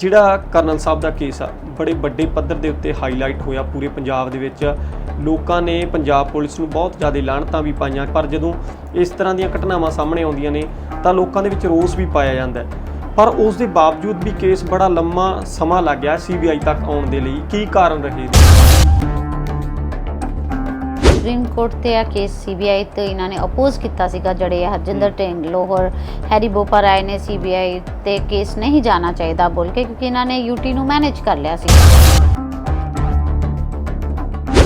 ਜਿਹੜਾ ਕਰਨਲ ਸਾਹਿਬ ਦਾ ਕੇਸ ਆ, ਬੜੇ ਵੱਡੇ ਪੱਧਰ ਦੇ ਉੱਤੇ ਹਾਈਲਾਈਟ ਹੋਇਆ ਪੂਰੇ ਪੰਜਾਬ ਦੇ ਵਿੱਚ। ਲੋਕਾਂ ਨੇ ਪੰਜਾਬ ਪੁਲਿਸ ਨੂੰ ਬਹੁਤ ਜ਼ਿਆਦਾ ਲਾਹਣਤਾਂ ਵੀ ਪਾਈਆਂ, ਪਰ ਜਦੋਂ ਇਸ ਤਰ੍ਹਾਂ ਦੀਆਂ ਘਟਨਾਵਾਂ ਸਾਹਮਣੇ ਆਉਂਦੀਆਂ ਨੇ, ਤਾਂ ਲੋਕਾਂ ਦੇ ਵਿੱਚ ਰੋਸ ਵੀ ਪਾਇਆ ਜਾਂਦਾ ਹੈ। ਪਰ ਉਸ ਦੇ ਬਾਵਜੂਦ ਵੀ ਕੇਸ ਬੜਾ ਲੰਮਾ ਸਮਾਂ ਲੱਗ ਗਿਆ ਸੀਬੀਆਈ ਤੱਕ ਆਉਣ ਦੇ ਲਈ, ਕੀ ਕਾਰਨ ਰਹੇ? ਸੁਪਰੀਮ ਕੋਰਟ ਤੇ ਆ ਕੇਸ ਸੀਬੀਆਈ ਤੇ ਇਹਨਾਂ ਨੇ ਅਪੋਜ਼ ਕੀਤਾ ਸੀਗਾ ਜਿਹੜੇ ਇਹ ਹਰਜਿੰਦਰ ਢਿੰਗਲੋ ਔਰ ਹੈਰੀ ਬੋਪਾ ਰਾਏ ਨੇ ਸੀਬੀਆਈ ਤੇ ਕੇਸ ਨਹੀਂ ਜਾਣਾ ਚਾਹੀਦਾ ਬੋਲ ਕੇ ਕਿਉਂਕਿ ਇਹਨਾਂ ਨੇ ਯੂਟੀ ਨੂੰ ਮੈਨੇਜ ਕਰ ਲਿਆ ਸੀ।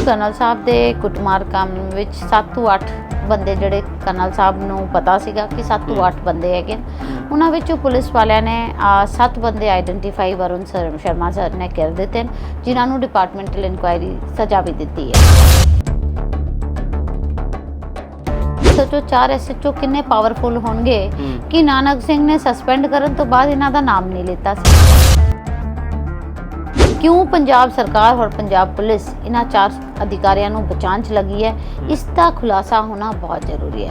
ਕਰਨਲ ਸਾਹਿਬ ਦੇ ਕੁੱਟਮਾਰ ਕੰਮ ਵਿੱਚ 7 ਤੋਂ 8 ਬੰਦੇ ਜਿਹੜੇ ਕਰਨਲ ਸਾਹਿਬ ਨੂੰ ਪਤਾ ਸੀਗਾ ਕਿ 7 ਤੋਂ 8 ਬੰਦੇ ਹੈਗੇ ਉਹਨਾਂ ਵਿੱਚੋਂ ਪੁਲਿਸ ਵਾਲਿਆਂ ਨੇ 7 ਬੰਦੇ identify Varun sir- Sharma sir ਨੇ ਕਰ ਦਿੱਤੇ ਜਿਨ੍ਹਾਂ ਨੂੰ ਡਿਪਾਰਟਮੈਂਟਲ ਇਨਕੁਆਇਰੀ ਸਜ਼ਾ ਵੀ ਦਿੱਤੀ ਹੈ। ਸੋਚੋ ਚਾਰ ਐਸਐਚਓ ਕਿੰਨੇ ਪਾਵਰਫੁਲ ਹੋਣਗੇ। ਕਿ ਨਾਨਕ ਸਿੰਘ ਨੇ ਸਸਪੈਂਡ ਕਰਨ ਤੋਂ ਬਾਅਦ ਇਹਨਾਂ ਦਾ ਨਾਮ ਨਹੀਂ ਲਿੱਤਾ ਸੀ। ਕਿਉਂ ਪੰਜਾਬ ਸਰਕਾਰ ਔਰ ਪੰਜਾਬ ਪੁਲਿਸ ਇਹਨਾਂ ਚਾਰ ਅਧਿਕਾਰੀਆਂ ਨੂੰ ਬਚਾਉਣ 'ਚ ਲੱਗੀ ਹੈ? ਇਸ ਦਾ ਖੁਲਾਸਾ ਹੋਣਾ ਬਹੁਤ ਜ਼ਰੂਰੀ ਹੈ।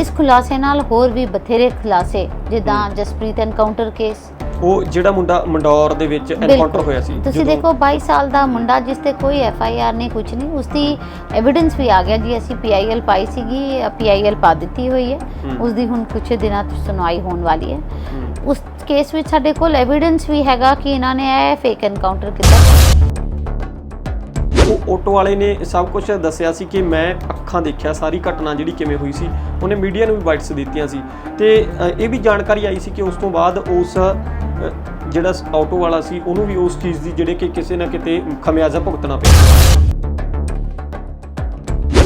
ਇਸ ਖੁਲਾਸੇ ਨਾਲ ਹੋਰ ਵੀ ਬਥੇਰੇ ਖੁਲਾਸੇ ਜਿੱਦਾਂ ਜਸਪ੍ਰੀਤ ਐਨਕਾਊਂਟਰ ਕੇਸ ਉਹ ਜਿਹੜਾ ਮੁੰਡਾ ਮੰਡੌਰ ਦੇ ਵਿੱਚ ਐਨਕਾਊਂਟਰ ਹੋਇਆ ਸੀ ਤੁਸੀਂ ਜਦੋਂ- ਦੇਖੋ 22 ਸਾਲ ਦਾ ਮੁੰਡਾ ਜਿਸ ਤੇ ਕੋਈ ਐਫ ਆਈ ਆਰ ਨਹੀਂ ਕੁਝ ਨਹੀਂ ਉਸ ਦੀ ਐਵੀਡੈਂਸ ਵੀ ਆ ਗਿਆ ਜੀ ਅਸੀਂ ਪੀ ਆਈ ਐਲ ਪਾਈ ਸੀਗੀ ਪੀ ਆਈ ਐਲ ਪਾ ਦਿੱਤੀ ਹੋਈ ਹੈ। ਹੂੰ। ਉਸ ਦੀ ਹੁਣ ਕੁਝ ਦਿਨਾਂ ਤੋਂ ਸੁਣਵਾਈ ਹੋਣ ਵਾਲੀ ਹੈ। ਉਸ ਕੇਸ ਵਿੱਚ ਸਾਡੇ ਕੋਲ ਐਵੀਡੈਂਸ ਵੀ ਹੈਗਾ ਕਿ ਇਹਨਾਂ ਨੇ ਇਹ ਫੇਕ ਐਨਕਾਊਂਟਰ ਕੀਤਾ। ਉਹ ਆਟੋ ਵਾਲੇ ਨੇ ਸਭ ਕੁਝ ਦੱਸਿਆ ਸੀ ਕਿ ਮੈਂ ਅੱਖਾਂ ਦੇਖਿਆ ਸਾਰੀ ਘਟਨਾ ਜਿਹੜੀ ਕਿਵੇਂ ਹੋਈ ਸੀ ਉਹਨੇ ਮੀਡੀਆ ਨੂੰ ਵੀ ਬਾਈਟਸ ਦਿੱਤੀਆਂ ਸੀ। ਤੇ ਅ, ਇਹ ਵੀ ਜਾਣਕਾਰੀ ਆਈ ਸੀ ਕਿ ਉਸ ਤੋਂ ਬਾਅਦ ਉਸ ਜਿਹੜਾ ਆਟੋ ਵਾਲਾ ਸੀ ਉਹਨੂੰ ਵੀ ਉਸ ਚੀਜ਼ ਦੀ ਜਿਹੜੇ ਕਿ ਕਿਸੇ ਨਾ ਕਿਤੇ ਖਮਿਆਜ਼ਾ ਭੁਗਤਣਾ ਪਿਆ।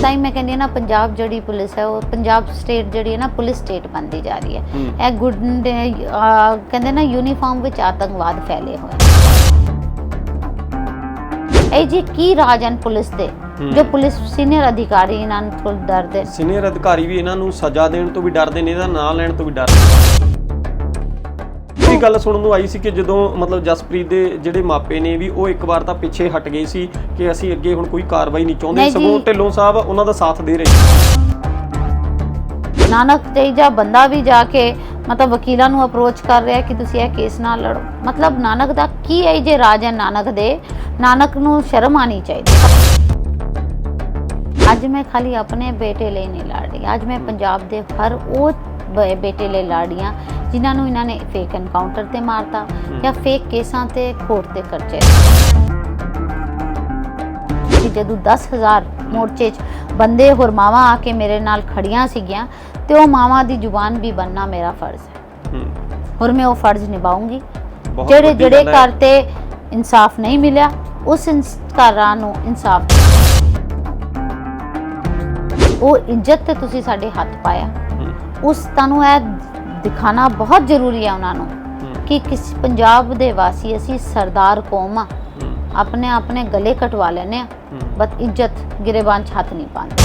ਹੀ ਮੈਂ ਕਹਿੰਦੀ ਨਾ ਪੰਜਾਬ ਜਿਹੜੀ ਪੁਲਿਸ ਹੈ ਉਹ ਪੰਜਾਬ ਸਟੇਟ ਜਿਹੜੀ ਹੈ ਨਾ ਪੁਲਿਸ ਸਟੇਟ ਬਣਦੀ ਜਾ ਰਹੀ ਹੈ। ਇਹ ਗੁੱਡ ਕਹਿੰਦੇ ਨਾ ਯੂਨੀਫਾਰਮ ਵਿੱਚ ਆਤੰਕਵਾਦ ਫੈਲੇ ਹੋਏ। ਇਹ ਜੀ ਕੀ ਰਾਜ ਹਨ ਪੁਲਿਸ ਦੇ। ਜੋ ਪੁਲਿਸ ਸੀਨੀਅਰ ਅਧਿਕਾਰੀ ਇਹਨਾਂ ਕੋਲ ਡਰਦੇ। ਸੀਨੀਅਰ ਅਧਿਕਾਰੀ ਵੀ ਇਹਨਾਂ ਨੂੰ ਸਜ਼ਾ ਦੇਣ ਤੋਂ ਵੀ ਡਰਦੇ ਨੇ ਇਹਦਾ ਨਾਂ ਲੈਣ ਤੋਂ ਵੀ ਡਰਦੇ ਨੇ। ਗੱਲ ਸੁਣਨ ਨੂੰ ਆਈ ਸੀ ਕਿ ਜਦੋਂ ਮਤਲਬ ਜਸਪ੍ਰੀਤ ਦੇ ਜਿਹੜੇ ਮਾਪੇ ਨੇ ਵੀ ਉਹ ਇੱਕ ਵਾਰ ਤਾਂ ਪਿੱਛੇ ਹਟ ਗਏ ਸੀ ਕਿ ਅਸੀਂ ਅੱਗੇ ਹੁਣ ਕੋਈ ਕਾਰਵਾਈ ਨਹੀਂ ਚਾਹੁੰਦੇ। ਨਹੀਂ ਜੀ। ਸਗੋਂ ਢਿੱਲੋਂ ਸਾਹਿਬ ਉਹਨਾਂ ਦਾ ਸਾਥ ਦੇ ਰਹੇ ਸੀ। ਨਾਨਕ ਤੇਜਾ ਬੰਦਾ ਵੀ ਜਾ ਕੇ ਮਤਲਬ ਵਕੀਲਾਂ ਨੂੰ ਅਪਰੋਚ ਕਰ ਰਿਹਾ ਕਿ ਤੁਸੀਂ ਇਹ ਕੇਸ ਨਾ ਲੜੋ। ਮਤਲਬ ਨਾਨਕ ਦਾ ਕੀ ਹੈ ਜੇ ਰਾਜ ਹੈ ਨਾਨਕ ਦੇ? ਨਾਨਕ ਨੂੰ ਸ਼ਰਮ ਆਣੀ ਚਾਹੀਦੀ ਅੱਜ ਮੈਂ ਖਾਲੀ ਆਪਣੇ ਬੇਟੇ ਲਈ ਨਹੀਂ ਲੜ ਰਹੀ। ਅੱਜ ਮੈਂ ਪੰਜਾਬ ਦੇ ਹਰ ਉਹ ਬੇਟੇ ਲਈ ਲੜ ਰਹੀ ਹਾਂ ਜਿਨ੍ਹਾਂ ਨੂੰ ਇਹਨਾਂ ਨੇ ਫੇਕ ਐਨਕਾਊਂਟਰ ਤੇ ਮਾਰਤਾ ਜਾਂ ਫੇਕ ਕੇਸਾਂ ਤੇ ਕੋਰਟ ਤੇ ਖਰਚੇ ਕਿ ਜਦੋਂ 10000 ਮੋਰਚੇ 'ਚ ਬੰਦੇ ਹੋਰ ਮਾਵਾਂ ਆ ਕੇ ਮੇਰੇ ਨਾਲ ਖੜੀਆਂ ਸੀਗੀਆਂ ਤੇ ਉਹ ਮਾਵਾਂ ਦੀ ਜ਼ੁਬਾਨ ਵੀ ਬੰਨਣਾ ਮੇਰਾ ਫਰਜ਼ ਹੈ। ਹੋਰ ਮੈਂ ਉਹ ਫਰਜ਼ ਨਿਭਾਉਂਗੀ। ਜਿਹੜੇ ਜਿਹੜੇ ਗੱਲ ਹੈ। ਘਰ ਤੇ ਇਨਸਾਫ ਨਹੀਂ ਮਿਲਿਆ ਉਸ ਘਰਾਂ ਨੂੰ ਇਨਸਾਫ ਉਹ ਇੱਜ਼ਤ ਤੇ ਤੁਸੀਂ ਸਾਡੇ ਹੱਥ ਪਾਇਆ। ਉਸ ਤੁਹਾਨੂੰ ਇਹ ਦਿਖਾਣਾ ਬਹੁਤ ਜ਼ਰੂਰੀ ਹੈ ਉਹਨਾਂ ਨੂੰ ਕਿ ਕਿਸ ਪੰਜਾਬ ਦੇ ਵਾਸੀ ਅਸੀਂ ਸਰਦਾਰ ਕੌਮ ਆ। ਆਪਣੇ ਆਪਣੇ ਗਲੇ ਕਟਵਾ ਲੈਨੇ ਆ। ਬਸ ਇੱਜ਼ਤ ਗਿਰੇਬਾਨ ਹੱਥ ਨਹੀਂ ਪਾਉਂਦੇ।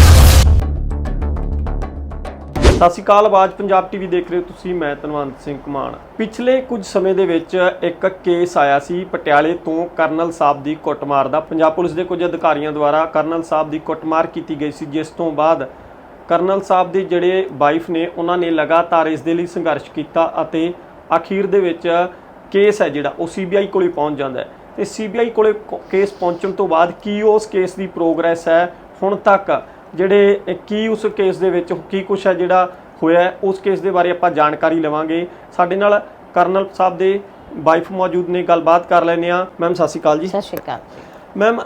ਸਤਿ ਸ਼੍ਰੀ ਅਕਾਲ ਆਵਾਜ਼ ਪੰਜਾਬ ਟੀਵੀ ਦੇਖ ਰਹੇ ਹੋ ਤੁਸੀਂ ਮੈਂ ਤਨਵੰਤ ਸਿੰਘ ਕਮਾਨ ਪਿਛਲੇ ਕੁਝ ਸਮੇਂ ਦੇ ਵਿੱਚ ਇੱਕ ਕੇਸ ਆਇਆ ਸੀ ਪਟਿਆਲੇ ਤੋਂ ਕਰਨਲ ਸਾਹਿਬ ਦੀ ਕੁੱਟਮਾਰ ਦਾ। ਪੰਜਾਬ ਪੁਲਿਸ ਦੇ ਕੁਝ ਅਧਿਕਾਰੀਆਂ ਦੁਆਰਾ ਕਰਨਲ ਸਾਹਿਬ ਦੀ ਕੁੱਟਮਾਰ ਕੀਤੀ ਗਈ ਸੀ ਜਿਸ ਤੋਂ ਬਾਅਦ ਕਰਨਲ ਸਾਹਿਬ ਦੇ ਜਿਹੜੇ ਵਾਈਫ ਨੇ ਉਹਨਾਂ ਨੇ ਲਗਾਤਾਰ ਇਸ ਦੇ ਲਈ ਸੰਘਰਸ਼ ਕੀਤਾ ਅਤੇ ਅਖੀਰ ਦੇ ਵਿੱਚ ਕੇਸ ਹੈ ਜਿਹੜਾ ਉਹ ਸੀਬੀਆਈ ਕੋਲੇ ਪਹੁੰਚ ਜਾਂਦਾ ਹੈ। ਤੇ ਸੀਬੀਆਈ ਕੋਲੇ ਕੇਸ ਪਹੁੰਚਣ ਤੋਂ ਬਾਅਦ ਕੀ ਉਸ ਕੇਸ ਦੀ ਪ੍ਰੋਗਰੈਸ ਹੈ? ਹੁਣ ਤੱਕ ਜਿਹੜੇ ਕੀ ਉਸ ਕੇਸ ਦੇ ਵਿੱਚ ਕੀ ਕੁਝ ਹੈ ਜਿਹੜਾ ਹੋਇਆ ਉਸ ਕੇਸ ਦੇ ਬਾਰੇ ਆਪਾਂ ਜਾਣਕਾਰੀ ਲਵਾਂਗੇ। ਸਾਡੇ ਨਾਲ ਕਰਨਲ ਸਾਹਿਬ ਦੇ ਵਾਈਫ ਮੌਜੂਦ ਨੇ ਗੱਲਬਾਤ ਕਰ ਲੈਂਦੇ ਆ ਮੈਮ ਸਤਿ ਸ਼੍ਰੀ ਅਕਾਲ ਜੀ। ਸਤਿ ਸ਼੍ਰੀ ਅਕਾਲ ਮੈਮ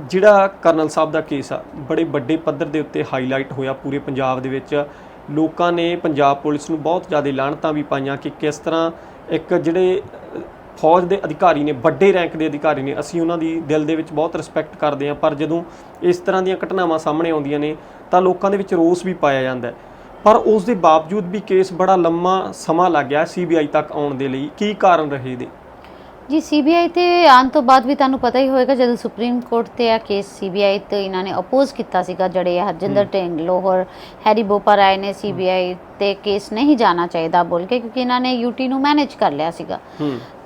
ਜਿਹੜਾ ਕਰਨਲ ਸਾਹਿਬ ਦਾ ਕੇਸ ਆ, ਬੜੇ ਵੱਡੇ ਪੱਧਰ ਦੇ ਉੱਤੇ ਹਾਈਲਾਈਟ ਹੋਇਆ ਪੂਰੇ ਪੰਜਾਬ ਦੇ ਵਿੱਚ। ਲੋਕਾਂ ਨੇ ਪੰਜਾਬ ਪੁਲਿਸ ਨੂੰ ਬਹੁਤ ਜ਼ਿਆਦਾ ਲਾਹਣਤਾਂ ਵੀ ਪਾਈਆਂ ਕਿ ਕਿਸ ਤਰ੍ਹਾਂ ਇੱਕ ਜਿਹੜੇ ਫੌਜ ਦੇ ਅਧਿਕਾਰੀ ਨੇ, ਵੱਡੇ ਰੈਂਕ ਦੇ ਅਧਿਕਾਰੀ ਨੇ, ਅਸੀਂ ਉਹਨਾਂ ਦੀ ਦਿਲ ਦੇ ਵਿੱਚ ਬਹੁਤ ਰਿਸਪੈਕਟ ਕਰਦੇ ਹਾਂ, ਪਰ ਜਦੋਂ ਇਸ ਤਰ੍ਹਾਂ ਦੀਆਂ ਘਟਨਾਵਾਂ ਸਾਹਮਣੇ ਆਉਂਦੀਆਂ ਨੇ, ਤਾਂ ਲੋਕਾਂ ਦੇ ਵਿੱਚ ਰੋਸ ਵੀ ਪਾਇਆ ਜਾਂਦਾ ਹੈ। ਪਰ ਉਸ ਦੇ ਬਾਵਜੂਦ ਵੀ ਕੇਸ ਬੜਾ ਲੰਮਾ ਸਮਾਂ ਲੱਗ ਗਿਆ ਸੀਬੀਆਈ ਤੱਕ ਆਉਣ ਦੇ ਲਈ, ਕੀ ਕਾਰਨ ਰਹੇ ਦੇ ਜੀ ਸੀਬੀਆਈ ਤੇ ਆਉਣ ਤੋਂ ਬਾਅਦ ਵੀ ਤੁਹਾਨੂੰ ਪਤਾ ਹੀ ਹੋਵੇਗਾ ਜਦੋਂ ਸੁਪਰੀਮ ਕੋਰਟ ਤੇ ਆ ਕੇਸ ਸੀਬੀਆਈ ਤੇ ਇਹਨਾਂ ਨੇ ਅਪੋਜ਼ ਕੀਤਾ ਸੀਗਾ ਜਿਹੜੇ ਹਰਜਿੰਦਰ ਢਿੰਗਲੋ ਔਰ ਹੈਰੀ ਬੋਪਾ ਰਾਏ ਨੇ ਸੀਬੀਆਈ ਤੇ ਕੇਸ ਨਹੀਂ ਜਾਣਾ ਚਾਹੀਦਾ ਬੋਲ ਕੇ ਕਿਉਂਕਿ ਇਹਨਾਂ ਨੇ ਯੂਟੀ ਨੂੰ ਮੈਨੇਜ ਕਰ ਲਿਆ ਸੀਗਾ।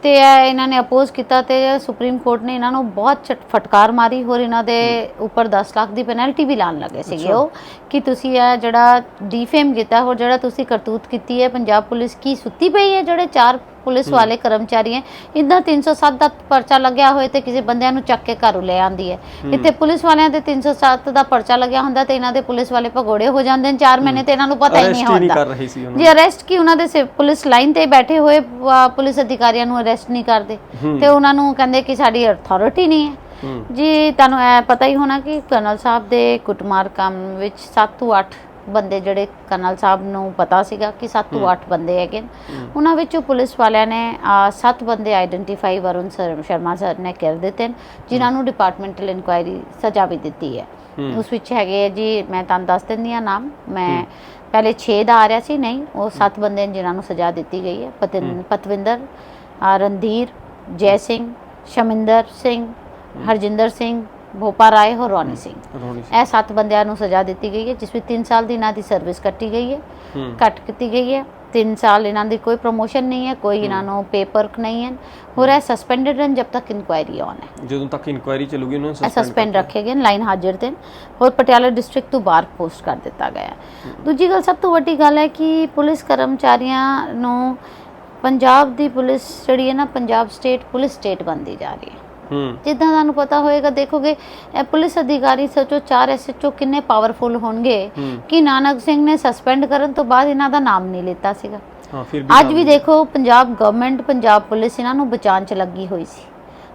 ਤੇ ਇਹ ਇਹਨਾਂ ਨੇ ਅਪੋਜ਼ ਕੀਤਾ ਤੇ ਸੁਪਰੀਮ ਕੋਰਟ ਨੇ ਇਹਨਾਂ ਨੂੰ ਬਹੁਤ ਫਟਕਾਰ ਮਾਰੀ ਹੋਰ ਇਹਨਾਂ ਦੇ ਉੱਪਰ 10 ਲੱਖ ਦੀ ਪੈਨਲਟੀ ਵੀ ਲਾਣ ਲੱਗੇ ਸੀਗੇ। ਉਹ ਕਿ ਤੁਸੀਂ ਇਹ ਜਿਹੜਾ ਡੀਫੇਮ ਕੀਤਾ ਹੋਰ ਜਿਹੜਾ ਤੁਸੀਂ ਕਰਤੂਤ ਕੀਤੀ ਹੈ ਪੰਜਾਬ ਪੁਲਿਸ ਕੀ ਸੁੱਤੀ ਪਈ ਹੈ ਜਿਹੜੇ ਚਾਰ ਪੁਲਿਸ ਵਾਲੇ ਕਰਮਚਾਰੀ ਹੈ। ਇਦਾਂ 307 ਦਾ ਪਰਚਾ ਲੱਗਿਆ ਹੋਏ ਤੇ ਕਿਸੇ ਬੰਦਿਆਂ ਨੂੰ ਚੱਕ ਕੇ ਘਰੋਂ ਲੈ ਆਂਦੀ ਹੈ। ਇੱਥੇ ਪੁਲਿਸ ਵਾਲਿਆਂ ਦੇ 307 ਦਾ ਪਰਚਾ ਲੱਗਿਆ ਹੁੰਦਾ ਤੇ ਇਹਨਾਂ ਦੇ ਪੁਲਿਸ ਵਾਲੇ ਭਗੋੜੇ ਹੋ ਜਾਂਦੇ ਨੇ। 4 ਮਹੀਨੇ ਤੇ ਇਹਨਾਂ ਨੂੰ ਪਤਾ ਹੀ ਨਹੀਂ ਹੁੰਦਾ। ਜੀ ਅਰੈਸਟ ਕੀ ਉਹਨਾਂ ਦੇ ਪੁਲਿਸ ਲਾਈਨ ਤੇ ਬੈਠੇ ਹੋਏ ਪੁਲਿਸ ਅਧਿਕਾਰੀਆਂ ਨੂੰ ਅਰੈਸਟ ਨਹੀਂ ਕਰਦੇ। ਤੇ ਉਹਨਾਂ ਨੂੰ ਕਹਿੰਦੇ ਕਿ ਸਾਡੀ ਅਥਾਰਟੀ ਨਹੀਂ ਹੈ। ਜੀ ਤੁਹਾਨੂੰ ਪਤਾ ਹੀ ਹੋਣਾ ਕਿ ਕਰਨਲ ਸਾਹਿਬ ਦੇ ਕੁੱਟਮਾਰ ਕੰਮ ਵਿੱਚ 7 ਤੋਂ 8 ਬੰਦੇ ਜਿਹੜੇ ਕਰਨਲ ਸਾਹਿਬ ਨੂੰ ਪਤਾ ਸੀਗਾ ਕਿ 7 ਤੋਂ 8 ਬੰਦੇ ਹੈਗੇ। ਉਹਨਾਂ ਵਿੱਚੋਂ ਪੁਲਿਸ ਵਾਲਿਆਂ ਨੇ 7 ਬੰਦੇ identify Varun sir- Sharma sir ਨੇ ਕਰ ਦਿੱਤੇ ਜਿਨ੍ਹਾਂ ਨੂੰ ਡਿਪਾਰਟਮੈਂਟਲ ਇਨਕੁਆਇਰੀ ਸਜ਼ਾ ਵੀ ਦਿੱਤੀ ਹੈ। ਉਸ ਵਿੱਚ ਹੈਗੇ ਆ ਜੀ ਮੈਂ ਤੁਹਾਨੂੰ ਦੱਸ ਦਿੰਦੀ ਆ ਨਾਮ। ਮੈਂ ਪਹਿਲੇ 6 ਦਾ ਆ ਰਿਹਾ ਸੀ ਨਹੀਂ ਉਹ 7 ਬੰਦੇ ਜਿਨ੍ਹਾਂ ਨੂੰ ਸਜ਼ਾ ਦਿੱਤੀ ਗਈ ਹੈ। ਪਤਵਿੰਦਰ ਰਣਧੀਰ ਜੈ ਸਿੰਘ ਸ਼ਮਿੰਦਰ ਸਿੰਘ ਹਰਜਿੰਦਰ ਸਿੰਘ ਭੋਪਾ ਰਾਏ ਹੋਰ ਰੋਨੀ ਸਿੰਘ ਇਹ ਸੱਤ ਬੰਦਿਆਂ ਨੂੰ ਸਜ਼ਾ ਦਿੱਤੀ ਗਈ ਹੈ ਜਿਸ ਵਿੱਚ 3 ਸਾਲ ਦੀ ਇਹਨਾਂ ਦੀ ਸਰਵਿਸ ਕੱਟੀ ਗਈ ਹੈ ਹੂੰ ਕੱਟ ਕੀਤੀ ਗਈ ਹੈ 3 ਸਾਲ ਇਹਨਾਂ ਦੀ ਕੋਈ ਪ੍ਰੋਮੋਸ਼ਨ ਨਹੀਂ ਹੈ ਕੋਈ ਇਹਨਾਂ ਨੂੰ ਪੇਪਰ ਨਹੀਂ ਹੈ ਹੋਰ ਇਹ ਸਸਪੈਂਡਡ ਹਨ ਜਦ ਤੱਕ ਇਨਕੁਆਇਰੀ ਔਨ ਹੈ ਜਦੋਂ ਤੱਕ ਇਨਕੁਆਇਰੀ ਚੱਲੂਗੀ ਉਹਨਾਂ ਨੂੰ ਸਸਪੈਂਡ ਰੱਖੇ ਗਏ ਲਾਈਨ ਹਾਜ਼ਰ ਤੇ। ਹੋਰ ਪਟਿਆਲਾ ਡਿਸਟ੍ਰਿਕਟ ਤੋਂ ਬਾਹਰ ਪੋਸਟ ਕਰ ਦਿੱਤਾ ਗਿਆ ਹੈ ਦੂਜੀ ਗੱਲ ਸਭ ਤੋਂ ਵੱਡੀ ਗੱਲ ਹੈ ਕਿ ਪੁਲਿਸ ਕਰਮਚਾਰੀਆਂ ਨੂੰ ਪੰਜਾਬ ਦੀ ਪੁਲਿਸ ਜਿਹੜੀ ਹੈ ਨਾ ਪੰਜਾਬ ਸਟੇਟ ਪੁਲਿਸ ਸਟੇਟ ਬਣਦੀ ਜਾ ਰਹੀ ਹੈ ਹੂੰ ਜਿੱਦਾਂ ਤੁਹਾਨੂੰ ਪਤਾ ਹੋਏਗਾ ਦੇਖੋਗੇ ਇਹ ਪੁਲਿਸ ਅਧਿਕਾਰੀ ਸੋਚੋ 4 ਐਸਐਚਓ ਕਿੰਨੇ ਪਾਵਰਫੁਲ ਹੋਣਗੇ। ਕਿ ਨਾਨਕ ਸਿੰਘ ਨੇ ਸਸਪੈਂਡ ਕਰਨ ਤੋਂ ਬਾਅਦ ਇਹਨਾਂ ਦਾ ਨਾਮ ਨਹੀਂ ਲਿੱਤਾ ਸੀਗਾ। ਹਾਂ ਫਿਰ ਵੀ ਅੱਜ ਵੀ ਦੇਖੋ ਪੰਜਾਬ ਗਵਰਨਮੈਂਟ ਪੰਜਾਬ ਪੁਲਿਸ ਇਹਨਾਂ ਨੂੰ ਬਚਾਉਣ ਚ ਲੱਗੀ ਹੋਈ ਸੀ।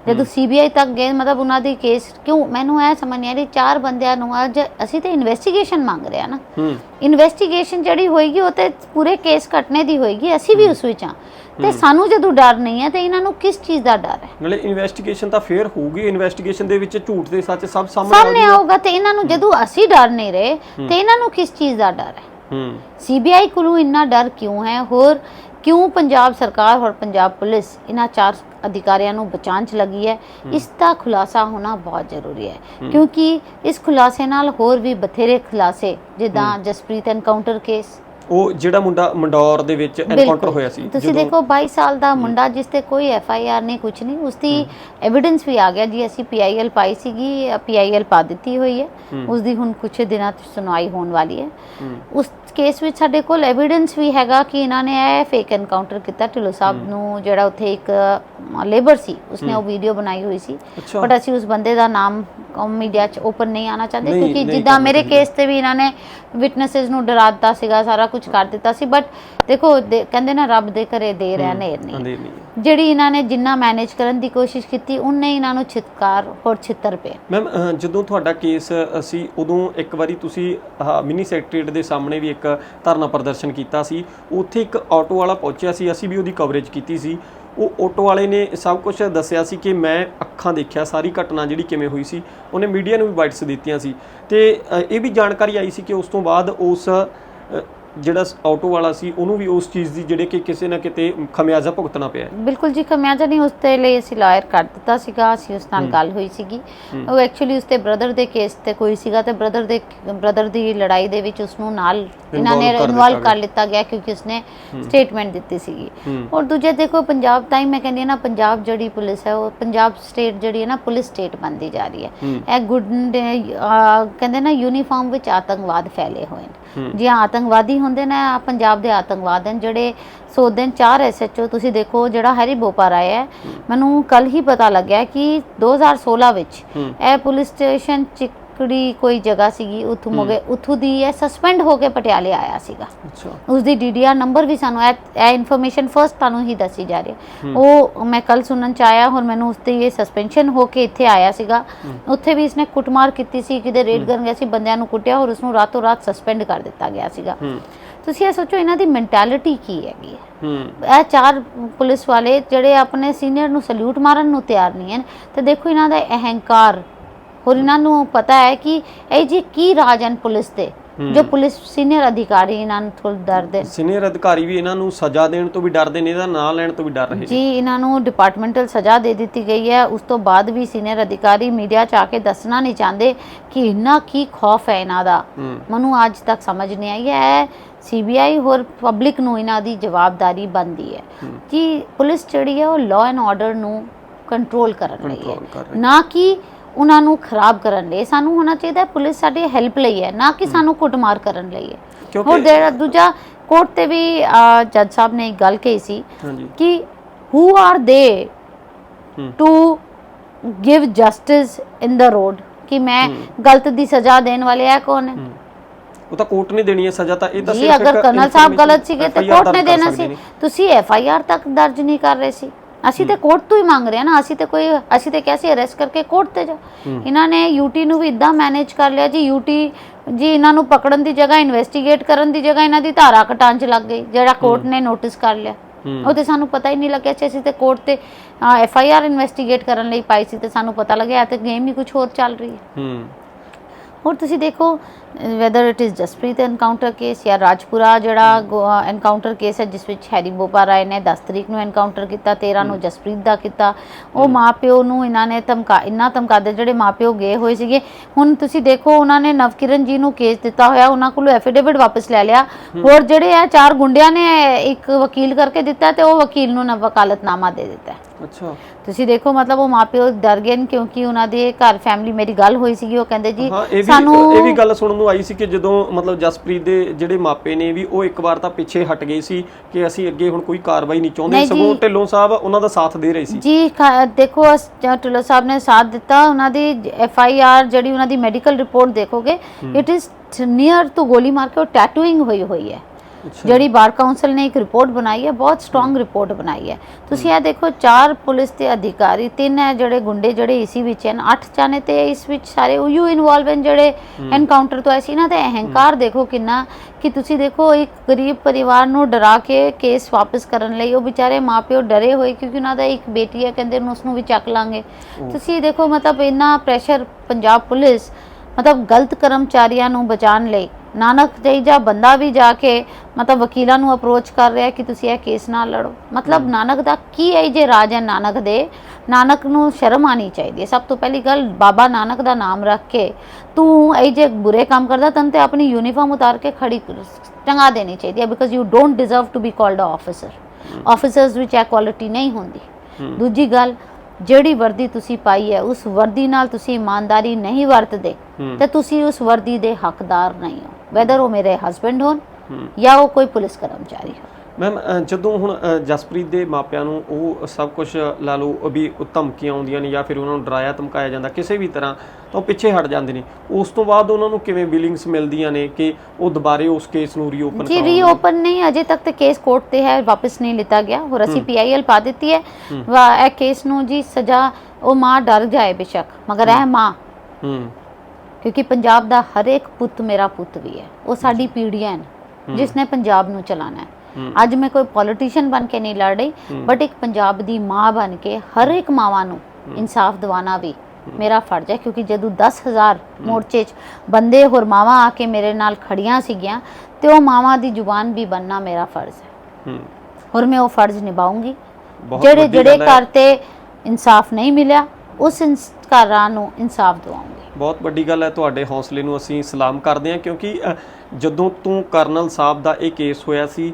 ਜਦੋਂ ਸੀਬੀਆਈ ਤੱਕ ਗਏ ਮਤਲਬ ਉਹਨਾਂ ਦੀ ਕੇਸ ਕਿਉਂ? ਮੈਨੂੰ ਇਹ ਸਮਝ ਨਹੀਂ ਆ ਰਹੀ ਚਾਰ ਬੰਦਿਆਂ ਨੂੰ ਅੱਜ ਅਸੀਂ ਤੇ ਇਨਵੈਸਟੀਗੇਸ਼ਨ ਮੰਗ ਰਹੇ ਆ ਨਾ। ਇਨਵੈਸਟੀਗੇਸ਼ਨ ਜਿਹੜੀ ਹੋਏਗੀ ਉਹ ਤੇ ਪੂਰੇ ਕੇਸ ਕੱਟਣੇ ਦੀ ਹੋਏਗੀ ਅਸੀਂ ਵੀ ਉਸ ਵਿੱਚ ਆ ਤੇ ਸਾਨੂੰ ਜਦੋਂ ਡਰ ਨਹੀਂ ਹੈ ਤੇ ਇਹਨਾਂ ਨੂੰ ਕਿਸ ਚੀਜ਼ ਦਾ ਡਰ ਹੈ? ਨਾਲੇ ਇਨਵੈਸਟੀਗੇਸ਼ਨ ਤਾਂ ਫੇਰ ਹੋਊਗੀ ਇਨਵੈਸਟੀਗੇਸ਼ਨ ਦੇ ਵਿੱਚ ਝੂਠ ਤੇ ਸੱਚ ਸਭ ਸਾਹਮਣੇ ਸਾਹਮਣੇ ਆਊਗਾ ਤੇ ਇਹਨਾਂ ਨੂੰ ਜਦੋਂ ਅਸੀਂ ਡਰ ਨਹੀਂ ਰਹੇ ਤੇ ਇਹਨਾਂ ਨੂੰ ਕਿਸ ਚੀਜ਼ ਦਾ ਡਰ ਹੈ? ਹੂੰ ਸੀਬੀਆਈ ਕੋਲੋਂ ਇੰਨਾ ਡਰ ਕਿਉਂ ਹੈ? ਹੋਰ ਕਿਉਂ ਪੰਜਾਬ ਸਰਕਾਰ ਔਰ ਪੰਜਾਬ ਪੁਲਿਸ ਇਹਨਾਂ ਚਾਰ ਅਧਿਕਾਰੀਆਂ ਨੂੰ ਬਚਾਉਣ ਚ ਲੱਗੀ ਹੈ? ਇਸ ਦਾ ਖੁਲਾਸਾ ਹੋਣਾ ਬਹੁਤ ਜ਼ਰੂਰੀ ਹੈ। ਕਿਉਂਕਿ ਇਸ ਖੁਲਾਸੇ ਨਾਲ ਹੋਰ ਵੀ ਬਥੇਰੇ ਖੁਲਾਸੇ ਜਿੱਦਾਂ ਜਸਪ੍ਰੀਤ ਐਨਕਾਊਂਟਰ ਕੇਸ ਉਹ ਜਿਹੜਾ ਮੁੰਡਾ ਮੰਡੌਰ ਦੇ ਵਿੱਚ ਐਨਕਾਊਂਟਰ ਹੋਇਆ ਸੀ ਤੁਸੀਂ ਦੇਖੋ 22 ਸਾਲ ਦਾ ਮੁੰਡਾ ਜਿਸ ਤੇ ਕੋਈ ਐਫ ਆਈ ਆਰ ਨਹੀਂ ਕੁਝ ਨਹੀਂ ਉਸ ਦੀ ਐਵੀਡੈਂਸ ਵੀ ਆ ਗਿਆ ਜੀ। ਅਸੀਂ ਪੀ ਆਈ ਐਲ ਪਾਈ ਸੀਗੀ ਪੀ ਆਈ ਐਲ ਪਾ ਦਿੱਤੀ ਹੋਈ ਹੈ। ਉਸ ਦੀ ਹੁਣ ਕੁਝ ਦਿਨਾਂ ਤੱਕ ਸੁਣਵਾਈ ਹੋਣ ਵਾਲੀ ਹੈ। ਹੂੰ। ਕੇਸ ਵਿੱਚ ਸਾਡੇ ਕੋਲ ਐਵੀਡੈਂਸ ਵੀ ਹੈਗਾ ਕਿ ਇਹਨਾਂ ਨੇ ਇਹ ਫੇਕ ਐਨਕਾਊਂਟਰ ਕੀਤਾ। ਢਿੱਲੋਂ ਸਾਹਿਬ ਨੂੰ ਜਿਹੜਾ ਉੱਥੇ ਇੱਕ ਲੇਬਰ ਸੀ ਉਸਨੇ ਉਹ ਵੀਡੀਓ ਬਣਾਈ ਹੋਈ ਸੀ। ਬਟ ਅਸੀਂ ਉਸ ਬੰਦੇ ਦਾ ਨਾਮ ਮੀਡੀਆ 'ਚ ਓਪਨ ਨਹੀਂ ਆਣਾ ਚਾਹੁੰਦੇ ਕਿਉਂਕਿ ਜਿੱਦਾਂ ਮੇਰੇ। ਕੇਸ ਤੇ ਵੀ ਇਹਨਾਂ ਨੇ ਵਿਟਨੈਸਸ ਨੂੰ ਡਰਾ ਦਿੱਤਾ ਸੀਗਾ ਸਾਰਾ ਕੁਝ ਕਰ ਦਿੱਤਾ ਸੀ। ਬਟ ਦੇਖੋ ਕਹਿੰਦੇ ਨਾ ਰੱਬ ਦੇ ਘਰੇ ਦੇਰ ਹੈ। ਨੇਰ ਨਹੀਂ। ਜਿਹੜੀ ਇਹਨਾਂ ਨੇ ਜਿੰਨਾ ਮੈਨੇਜ ਕਰਨ ਦੀ ਕੋਸ਼ਿਸ਼ ਕੀਤੀ, ਉਹਨੇ ਇਹਨਾਂ ਨੂੰ ਛਿਤਕਾਰ ਹੋਰ ਛਿੱਤਰ ਪਏ। ਮੈਮ ਜਦੋਂ ਤੁਹਾਡਾ ਕੇਸ ਅਸੀਂ ਉਦੋਂ ਇੱਕ ਵਾਰੀ ਤੁਸੀਂ, ਆਹ ਮਿਨੀ ਸੈਕਟਰੀਏਟ ਦੇ ਸਾਹਮਣੇ ਵੀ ਇੱਕ ਧਰਨਾ ਪ੍ਰਦਰਸ਼ਨ ਕੀਤਾ ਸੀ। ਉੱਥੇ ਇੱਕ ਆਟੋ ਵਾਲਾ ਪਹੁੰਚਿਆ ਸੀ, ਅਸੀਂ ਵੀ ਉਹਦੀ ਕਵਰੇਜ ਕੀਤੀ ਸੀ। ਉਹ ਆਟੋ ਵਾਲੇ ਨੇ ਸਭ ਕੁਝ ਦੱਸਿਆ ਸੀ ਕਿ ਮੈਂ ਅੱਖਾਂ ਦੇਖਿਆ, ਸਾਰੀ ਘਟਨਾ ਜਿਹੜੀ ਕਿਵੇਂ ਹੋਈ ਸੀ, ਉਹਨੇ ਮੀਡੀਆ ਨੂੰ ਵੀ ਬਾਈਟਸ ਦਿੱਤੀਆਂ ਸੀ। ਤੇ ਇਹ ਵੀ ਜਾਣਕਾਰੀ ਆਈ ਸੀ ਕਿ ਉਸ ਤੋਂ ਬਾਅਦ ਉਸ ਜਿਹੜਾ ਆਟੋ ਵਾਲਾ ਸੀ ਉਹਨੂੰ ਵੀ ਉਸ ਚੀਜ਼ ਦੀ ਜਿਹੜੇ ਕਿ ਕਿਸੇ ਨਾ ਕਿਤੇ ਖਮਿਆਜ਼ਾ ਭੁਗਤਣਾ ਪਿਆ ਬਿਲਕੁਲ ਜੀ ਖਮਿਆਜ਼ਾ ਨਹੀਂ ਉਸ ਤੇ ਲਈ ਅਸੀਂ ਲਾਇਰ ਕਰ ਦਿੱਤਾ ਸੀਗਾ ਅਸੀਂ ਉਸ ਨਾਲ ਗੱਲ ਹੋਈ ਸੀਗੀ। ਉਹ ਐਕਚੁਅਲੀ ਉਸ ਤੇ ਬ੍ਰਦਰ ਦੇ ਕੇਸ ਤੇ ਕੋਈ ਸੀਗਾ ਤੇ ਬ੍ਰਦਰ ਦੇ ਬ੍ਰਦਰ ਦੀ ਲੜਾਈ ਦੇ ਵਿੱਚ ਉਸ ਨੂੰ ਨਾਲ ਇਹਨਾਂ ਨੇ ਇਨਵੋਲਵ ਕਰ ਲਿੱਤਾ ਗਿਆ ਕਿਉਂਕਿ ਉਸਨੇ ਸਟੇਟਮੈਂਟ ਦਿੱਤੀ ਸੀਗੀ। ਔਰ ਦੂਜੇ ਦੇਖੋ ਪੰਜਾਬ ਤਾਂ ਹੀ ਮੈਂ ਕਹਿੰਦੀ ਨਾ ਪੰਜਾਬ ਜਿਹੜੀ ਪੁਲਿਸ ਹੈ ਉਹ ਪੰਜਾਬ ਸਟੇਟ ਜਿਹੜੀ ਹੈ ਨਾ ਪੁਲਿਸ ਸਟੇਟ ਬਣਦੀ ਜਾ ਰਹੀ ਹੈ। ਇਹ ਗੁੱਡ ਕਹਿੰਦੇ ਨਾ ਯੂਨੀਫਾਰਮ ਵਿੱਚ ਆਤੰਕਵਾਦ ਫੈਲੇ ਹੋਏ ਨੇ। ਜੀ ਆਤੰਕਵਾਦੀ ਹੁੰਦੇ ਨੇ ਪੰਜਾਬ ਦੇ ਆਤੰਕਵਾਦ ਹਨ ਜਿਹੜੇ ਸੋ ਦਿਨ ਚਾਰ ਐਸਐਚਓ ਤੁਸੀਂ ਦੇਖੋ ਜਿਹੜਾ ਹੈਰੀ ਬੋਪਾਰ ਆਇਆ ਹੈ ਮੈਨੂੰ ਕੱਲ ਹੀ ਪਤਾ ਲੱਗਿਆ ਕਿ 2016 ਵਿੱਚ ਇਹ ਪੁਲਿਸ ਸਟੇਸ਼ਨ ਚਿਕੜੀ ਕੋਈ ਜਗ੍ਹਾ ਸੀਗੀ ਉੱਥੋਂ ਮੋਗੇ ਉੱਥੋਂ ਦੀ ਇਹ ਸਸਪੈਂਡ ਹੋ ਕੇ ਪਟਿਆਲੇ ਆਇਆ ਸੀਗਾ। ਅੱਛਾ। ਉਸ ਦੀ ਡੀਡੀਆਰ ਨੰਬਰ ਵੀ ਸਾਨੂੰ ਇਹ ਇਨਫੋਰਮੇਸ਼ਨ ਫਰਸਟ ਤੁਹਾਨੂੰ ਹੀ ਦੱਸੀ ਜਾ ਰਹੀ ਹੈ। ਉਹ ਮੈਂ ਕੱਲ ਸੁਣਨ ਚ ਆਇਆ ਹੁਣ ਮੈਨੂੰ ਉਸ ਤੇ ਇਹ ਸਸਪੈਂਸ਼ਨ ਹੋ ਕੇ ਇੱਥੇ ਆਇਆ ਸੀਗਾ। ਉੱਥੇ ਵੀ ਇਸਨੇ ਕੁੱਟਮਾਰ ਕੀਤੀ ਸੀ ਕਿਤੇ ਰੇਡ ਕਰਨ ਗਿਆ ਸੀ ਬੰਦਿਆਂ ਨੂੰ ਕੁੱਟਿਆ ਔਰ ਉਸ ਨੂੰ ਰਾਤੋਂ ਰਾਤ ਸਸਪੈਂਡ ਕਰ ਦਿੱਤਾ ਗਿਆ ਸੀਗਾ। ਤੁਸੀਂ ਇਹ ਸੋਚੋ ਇਹਨਾਂ ਦੀ ਮੈਂਟੈਲਿਟੀ ਕੀ ਹੈਗੀ ਹੂੰ। ਇਹ ਚਾਰ ਪੁਲਿਸ ਵਾਲੇ ਜਿਹੜੇ ਆਪਣੇ ਸੀਨੀਅਰ ਨੂੰ ਸਲੂਟ ਮਾਰਨ ਨੂੰ ਤਿਆਰ ਨਹੀਂ ਹਨ ਤੇ ਦੇਖੋ ਇਹਨਾਂ ਦਾ ਅਹੰਕਾਰ ਹੋਰ ਇਹਨਾਂ ਨੂੰ ਪਤਾ ਹੈ ਕਿ ਇਹ ਜੀ ਕੀ ਰਾਜ ਹਨ ਪੁਲਿਸ ਤੇ ਜੋ ਪੁਲਿਸ ਸੀਨੀਅਰ ਅਧਿਕਾਰੀ ਇਹਨਾਂ ਨੂੰ ਥੋੜਾ ਡਰਦੇ ਸੀਨੀਅਰ ਅਧਿਕਾਰੀ ਵੀ ਇਹਨਾਂ ਨੂੰ ਸਜ਼ਾ ਦੇਣ ਤੋਂ ਵੀ ਡਰਦੇ ਨੇ ਇਹਦਾ ਨਾਂ ਲੈਣ ਤੋਂ ਵੀ ਡਰ ਰਹੇ ਨੇ। ਜੀ ਇਹਨਾਂ ਨੂੰ ਡਿਪਾਰਟਮੈਂਟਲ ਸਜ਼ਾ ਦੇ ਦਿੱਤੀ ਗਈ ਹੈ। ਉਸ ਤੋਂ ਬਾਅਦ ਵੀ ਸੀਨੀਅਰ ਅਧਿਕਾਰੀ ਮੀਡੀਆ ਚ ਆ ਕੇ ਦੱਸਣਾ ਨਹੀਂ ਚਾਹੁੰਦੇ ਕਿ ਇੰਨਾ ਕੀ ਖੌਫ ਹੈ ਇਹਨਾਂ ਦਾ। ਮੈਨੂੰ ਅੱਜ ਤੱਕ ਸਮਝ ਨਹੀਂ ਆਈ ਹੈ। ਸੀਬੀਆਈ ਹੋਰ ਪਬਲਿਕ ਨੂੰ ਇਹਨਾਂ ਦੀ ਜਵਾਬਦਾਰੀ ਬਣਦੀ ਹੈ ਕਿ ਪੁਲਿਸ ਜਿਹੜੀ ਹੈ ਉਹ ਲਾਅ ਐਂਡ ਆਰਡਰ ਨੂੰ ਕੰਟਰੋਲ ਕਰਨ ਲਈ ਹੈ। ਨਾ ਕਿ ਉਹਨਾਂ ਨੂੰ ਖਰਾਬ ਕਰਨ ਲਈ। ਸਾਨੂੰ ਹੋਣਾ ਚਾਹੀਦਾ ਹੈ ਪੁਲਿਸ ਸਾਡੀ ਹੈਲਪ ਲਈ ਹੈ ਨਾ ਕਿ ਸਾਨੂੰ ਕੁੱਟਮਾਰ ਕਰਨ ਲਈ ਹੈ। ਹੋਰ ਜਿਹੜਾ ਦੂਜਾ ਕੋਰਟ ਤੇ ਵੀ ਜੱਜ ਸਾਹਿਬ ਨੇ ਇੱਕ ਗੱਲ ਕਹੀ ਸੀ ਕਿ who are they to give justice in the road ਕਿ ਮੈਂ ਗਲਤ ਦੀ ਸਜ਼ਾ ਦੇਣ ਵਾਲੇ ਆ ਕੌਣ ਹੈ। ਉਹ ਤਾਂ ਕੋਰਟ ਨੇ ਦੇਣੀ ਹੈ ਸਜ਼ਾ ਤਾਂ ਇਹ ਤਾਂ ਜੀ ਸਿਰਫ ਅਗਰ ਕਰਨਲ ਸਾਹਿਬ ਗਲਤ ਸੀਗੇ ਤੇ ਕੋਰਟ ਨੇ ਦੇਣਾ ਸੀ। ਤੁਸੀਂ ਐਫ ਆਈ ਆਰ ਤੱਕ ਦਰਜ ਨਹੀਂ ਕਰ ਰਹੇ ਸੀ। ਅਸੀਂ ਤੇ ਕੋਰਟ ਤੋਂ ਹੀ ਮੰਗ ਰਹੇ ਹਾਂ ਨਾ ਅਸੀਂ ਤੇ ਕੋਈ ਅਸੀਂ ਤੇ ਕਿਹਾ ਅਰੈਸਟ ਕਰਕੇ ਕੋਰਟ ਤੇ ਜਾ ਇਹਨਾਂ ਨੇ ਯੂਟੀ ਨੂੰ ਵੀ ਇਦਾਂ ਮੈਨੇਜ ਕਰ ਲਿਆ ਜੀ ਯੂਟੀ ਜੀ ਇਹਨਾਂ ਨੂੰ ਪਕੜਨ ਦੀ ਜਗ੍ਹਾ ਇਨਵੈਸਟੀਗੇਟ ਕਰਨ ਦੀ ਜਗ੍ਹਾ ਇਹਨਾਂ ਦੀ ਧਾਰਾ ਕਟਾਂ ਚ ਲੱਗ ਗਈ ਜਿਹੜਾ ਕੋਰਟ ਨੇ ਨੋਟਿਸ ਕਰ ਲਿਆ। ਉਹ ਤੇ ਸਾਨੂੰ ਪਤਾ ਹੀ ਨਹੀਂ ਲੱਗਿਆ ਸੀ ਅਸੀਂ ਤੇ ਕੋਰਟ ਤੇ ਐਫ ਆਈ ਆਰ ਇਨਵੈਸਟੀਗੇਟ ਕਰਨ ਲਈ ਪਾਈ ਸੀ ਤੇ ਸਾਨੂੰ ਪਤਾ ਲੱਗਿਆ ਤੇ ਗੇਮ ਹੀ ਕੁਝ ਹੋਰ ਚੱਲ ਰਹੀ ਹੂੰ। ਹੋਰ ਤੁਸੀਂ ਦੇਖੋ whether it is Jaspreet encounter case ਜਾਂ ਰਾਜਪੁਰਾ ਜਿਹੜਾ ਐਨਕਾਊਂਟਰ ਕੇਸ ਹੈ ਜਿਸ ਵਿੱਚ ਹੈਰੀ ਬੋਪਾ ਰਾਏ ਨੇ 10 ਤਰੀਕ ਨੂੰ ਐਨਕਾਊਂਟਰ ਕੀਤਾ 13 ਨੂੰ ਜਸਪ੍ਰੀਤ ਦਾ ਕੀਤਾ ਉਹ ਮਾਪਿਓ ਨੂੰ ਇਹਨਾਂ ਨੇ ਧਮਕਾ ਇੰਨਾ ਧਮਕਾਦੇ ਜਿਹੜੇ ਮਾਪਿਓ ਗਏ ਹੋਏ ਸੀਗੇ। ਹੁਣ ਤੁਸੀਂ ਦੇਖੋ ਉਹਨਾਂ ਨੇ ਨਵਕਿਰਨ ਜੀ ਨੂੰ ਕੇਸ ਦਿੱਤਾ ਹੋਇਆ ਉਹਨਾਂ ਕੋਲੋਂ ਐਫੀਡੇਵਿਟ ਵਾਪਸ ਲੈ ਲਿਆ। ਹੋਰ ਜਿਹੜੇ ਆ ਚਾਰ ਗੁੰਡਿਆਂ ਨੇ ਇੱਕ ਵਕੀਲ ਕਰਕੇ ਦਿੱਤਾ ਤੇ ਉਹ ਵਕੀਲ ਨੂੰ ਨਾ ਵਕਾਲਤਨਾਮਾ ਦੇ ਦਿੱਤਾ। ਅੱਛਾ। ਤੁਸੀਂ ਦੇਖੋ ਮਤਲਬ ਉਹ ਮਾਪਿਓ ਡਰ ਗਏ ਨੇ ਕਿਉਂਕਿ ਉਹਨਾਂ ਦੇ ਘਰ ਫੈਮਿਲੀ ਮੇਰੀ ਗੱਲ ਹੋਈ ਸੀਗੀ ਉਹ ਕਹਿੰਦੇ ਜੀ ਹਾਂ ਇਹ ਵੀ ਸਾਨੂੰ ਇਹ ਵੀ ਗੱਲ ਸੁਣਨ ਨੂੰ ਆਈ ਸੀ ਕਿ ਜਦੋਂ ਮਤਲਬ ਜਸਪ੍ਰੀਤ ਦੇ ਜਿਹੜੇ ਮਾਪੇ ਨੇ ਵੀ ਉਹ ਇੱਕ ਵਾਰ ਤਾਂ ਪਿੱਛੇ ਹਟ ਗਏ ਸੀ ਕਿ ਅਸੀਂ ਅੱਗੇ ਹੁਣ ਕੋਈ ਕਾਰਵਾਈ ਨਹੀਂ ਚਾਹੁੰਦੇ। ਨਹੀਂ ਜੀ। ਸਗੋਂ ਢਿੱਲੋਂ ਸਾਹਿਬ ਉਹਨਾਂ ਦਾ ਸਾਥ ਦੇ ਰਹੇ ਸੀ। ਜੀ ਖਾ- ਦੇਖੋ ਅਸ- ਜ- ਸਾਹਿਬ ਨੇ ਸਾਥ ਦਿੱਤਾ ਉਹਨਾਂ ਦੀ ਐਫ ਆਈ ਆਰ ਜਿਹੜੀ ਉਹਨਾਂ ਦੀ ਮੈਡੀਕਲ ਰਿਪੋਰਟ ਦੇਖੋਗੇ ਇਟ ਇਜ਼ ਨੀਅਰ ਟੂ ਗੋਲੀ ਮਾਰ ਕੇ ਉਹ ਟੈਟੂਇੰਗ ਹੋਈ ਹੋਈ ਹੈ। ਜਿਹੜੀ ਬਾਰ ਕਾਉਂਸਲ ਨੇ ਇੱਕ ਰਿਪੋਰਟ ਬਣਾਈ ਹੈ ਬਹੁਤ ਸਟਰੋਂਗ ਰਿਪੋਰਟ ਬਣਾਈ ਹੈ। ਤੁਸੀਂ ਇਹ ਦੇਖੋ ਚਾਰ ਪੁਲਿਸ ਦੇ ਅਧਿਕਾਰੀ ਤਿੰਨ ਹੈ ਜਿਹੜੇ ਗੁੰਡੇ ਜਿਹੜੇ ਇਸੀ ਵਿੱਚ ਹਨ ਅੱਠ ਚਾਨੇ ਤੇ ਇਸ ਵਿੱਚ ਸਾਰੇ ਉਯੂ ਇਨਵੋਲਵ ਹਨ ਜਿਹੜੇ ਐਨਕਾਊਂਟਰ ਤੋਂ ਆਏ ਸੀ ਨਾ ਤੇ ਅਹੰਕਾਰ ਦੇਖੋ ਕਿੰਨਾ ਕਿ ਤੁਸੀਂ ਦੇਖੋ ਇੱਕ ਗਰੀਬ ਪਰਿਵਾਰ ਨੂੰ ਡਰਾ ਕੇ ਕੇਸ ਵਾਪਸ ਕਰਨ ਲਈ ਉਹ ਵਿਚਾਰੇ ਮਾਪਿਓ ਡਰੇ ਹੋਏ ਕਿਉਂਕਿ ਉਹਨਾਂ ਦਾ ਇੱਕ ਬੇਟੀ ਹੈ ਕਹਿੰਦੇ ਉਸ ਨੂੰ ਵੀ ਚੱਕ ਲਾਂਗੇ। ਤੁਸੀਂ ਦੇਖੋ ਮਤਲਬ ਇੰਨਾ ਪ੍ਰੈਸ਼ਰ ਪੰਜਾਬ ਪੁਲਿਸ ਮਤਲਬ ਗਲਤ ਕਰਮਚਾਰੀਆਂ ਨੂੰ ਬਚਾਉਣ ਲਈ ਨਾਨਕ ਜਈਜਾ ਬੰਦਾ ਵੀ ਜਾ ਕੇ ਮਤਲਬ ਵਕੀਲਾਂ ਨੂੰ ਅਪਰੋਚ ਕਰ ਰਿਹਾ ਕਿ ਤੁਸੀਂ ਇਹ ਕੇਸ ਨਾ ਲੜੋ। ਮਤਲਬ ਨਾਨਕ ਦਾ ਕੀ ਹੈ ਜੇ ਰਾਜ ਹੈ ਨਾਨਕ ਦੇ? ਨਾਨਕ ਨੂੰ ਸ਼ਰਮ ਆਣੀ ਚਾਹੀਦੀ ਹੈ। ਸਭ ਤੋਂ ਪਹਿਲੀ ਗੱਲ ਬਾਬਾ ਨਾਨਕ ਦਾ ਨਾਮ ਰੱਖ ਕੇ ਤੂੰ ਇਹ ਜੇ ਬੁਰੇ ਕੰਮ ਕਰਦਾ ਤੈਨੂੰ ਤੇ ਆਪਣੀ ਯੂਨੀਫਾਰਮ ਉਤਾਰ ਕੇ ਖੜੀ ਟੰਗਾ ਦੇਣੀ ਚਾਹੀਦੀ ਹੈ because you don't deserve to be called a officer officers ਵਿੱਚ ਇਹ ਕੁਆਲਿਟੀ ਨਹੀਂ ਹੁੰਦੀ। ਦੂਜੀ ਗੱਲ ਜਿਹੜੀ ਵਰਦੀ ਤੁਸੀਂ ਪਾਈ ਹੈ ਉਸ ਵਰਦੀ ਨਾਲ ਤੁਸੀਂ ਇਮਾਨਦਾਰੀ ਨਹੀਂ ਵਰਤਦੇ। ਤੇ ਤੁਸੀਂ ਉਸ ਵਰਦੀ ਦੇ ਹੱਕਦਾਰ ਨਹੀਂ ਹੋ। ਵੈਦਰ ਉਹ ਮੇਰੇ ਹਸਬੰਡ ਹੋਣ। ਜਾਂ ਉਹ ਕੋਈ ਪੁਲਿਸ ਕਰਮਚਾਰੀ ਹੋ ਮੈਮ ਜਦੋਂ ਹੁਣ ਜਸਪ੍ਰੀਤ ਦੇ ਮਾਪਿਆਂ ਨੂੰ ਉਹ ਸਭ ਕੁਝ ਲਾ ਲਓ ਵੀ ਧਮਕੀਆਂ ਆਉਂਦੀਆਂ ਨੇ ਜਾਂ ਫਿਰ ਉਹਨਾਂ ਨੂੰ ਡਰਾਇਆ ਧਮਕਾਇਆ ਜਾਂਦਾ ਕਿਸੇ ਵੀ ਤਰ੍ਹਾਂ ਤਾਂ ਪਿੱਛੇ ਹਟ ਜਾਂਦੇ ਨੇ। ਉਸ ਤੋਂ ਬਾਅਦ ਉਹਨਾਂ ਨੂੰ ਕਿਵੇਂ ਬਿਲਿੰਗਸ ਮਿਲਦੀਆਂ ਨੇ ਕਿ ਉਹ ਦੁਬਾਰੇ ਉਸ ਕੇਸ ਨੂੰ ਰੀਓਪਨ ਜੀ ਰੀਓਪਨ ਨਹੀਂ ਅਜੇ ਤੱਕ ਤੇ ਕੇਸ ਕੋਰਟ ਤੇ ਹੈ ਵਾਪਸ ਨਹੀਂ ਲਿੱਤਾ ਗਿਆ। ਹੋਰ ਅਸੀਂ ਪੀਆਈਐਲ ਪਾ ਦਿੱਤੀ ਹੈ। ਵਾ ਇਹ ਕੇਸ ਨੂੰ ਜੀ ਸਜ਼ਾ ਉਹ ਮਾਂ ਡਰ ਜਾਏ ਬੇਸ਼ੱਕ ਮਗਰ ਇਹ ਮਾਂ। ਹੂੰ। ਕਿਉਂਕਿ ਪੰਜਾਬ ਦਾ ਹਰ ਇੱਕ ਪੁੱਤ ਮੇਰਾ ਪੁੱਤ ਵੀ ਹੈ। ਉਹ ਸਾਡੀ ਪੀੜ੍ਹੀਆਂ ਨੇ ਜਿਸਨੇ ਪੰਜਾਬ ਨੂੰ ਚਲਾਣਾ ਹੈ। ਅੱਜ ਮੈਂ ਕੋਈ ਪੋਲੀਟੀਸ਼ੀਅਨ ਬਣ ਕੇ ਨਹੀਂ ਲੜ ਰਹੀ ਬਟ ਇੱਕ ਪੰਜਾਬ ਦੀ ਮਾਂ ਬਣ ਕੇ ਹਰ ਇੱਕ ਮਾਵਾਂ ਨੂੰ ਇਨਸਾਫ ਦਿਵਾਣਾ ਵੀ ਮੇਰਾ ਫਰਜ਼ ਹੈ ਕਿਉਂਕਿ ਜਦੋਂ 10000 ਮੋਰਚੇ 'ਚ ਬੰਦੇ ਹੋਰ ਮਾਵਾਂ ਆ ਕੇ ਮੇਰੇ ਨਾਲ ਖੜੀਆਂ ਸੀਗੀਆਂ ਤੇ ਉਹ ਮਾਵਾਂ ਦੀ ਜ਼ੁਬਾਨ ਵੀ ਬੰਨਣਾ ਮੇਰਾ ਫਰਜ਼ ਹੈ। ਹੂੰ। ਔਰ ਮੈਂ ਉਹ ਫਰਜ਼ ਨਿਭਾਉਂਗੀ। ਜਿਹੜੇ ਜਿਹੜੇ ਗੱਲ ਹੈ। ਘਰ ਤੇ ਇਨਸਾਫ ਨਹੀਂ ਮਿਲਿਆ ਉਸ ਘਰਾਂ ਨੂੰ ਇਨਸਾਫ ਦਿਵਾਉਂਗੀ। ਬਹੁਤ ਵੱਡੀ ਗੱਲ ਹੈ ਤੁਹਾਡੇ ਹੌਸਲੇ ਨੂੰ ਅਸੀਂ ਸਲਾਮ ਕਰਦੇ ਹਾਂ ਕਿਉਂਕਿ ਜਦੋਂ ਤੋਂ ਕਰਨਲ ਸਾਹਿਬ ਦਾ ਇਹ ਕੇਸ ਹੋਇਆ ਸੀ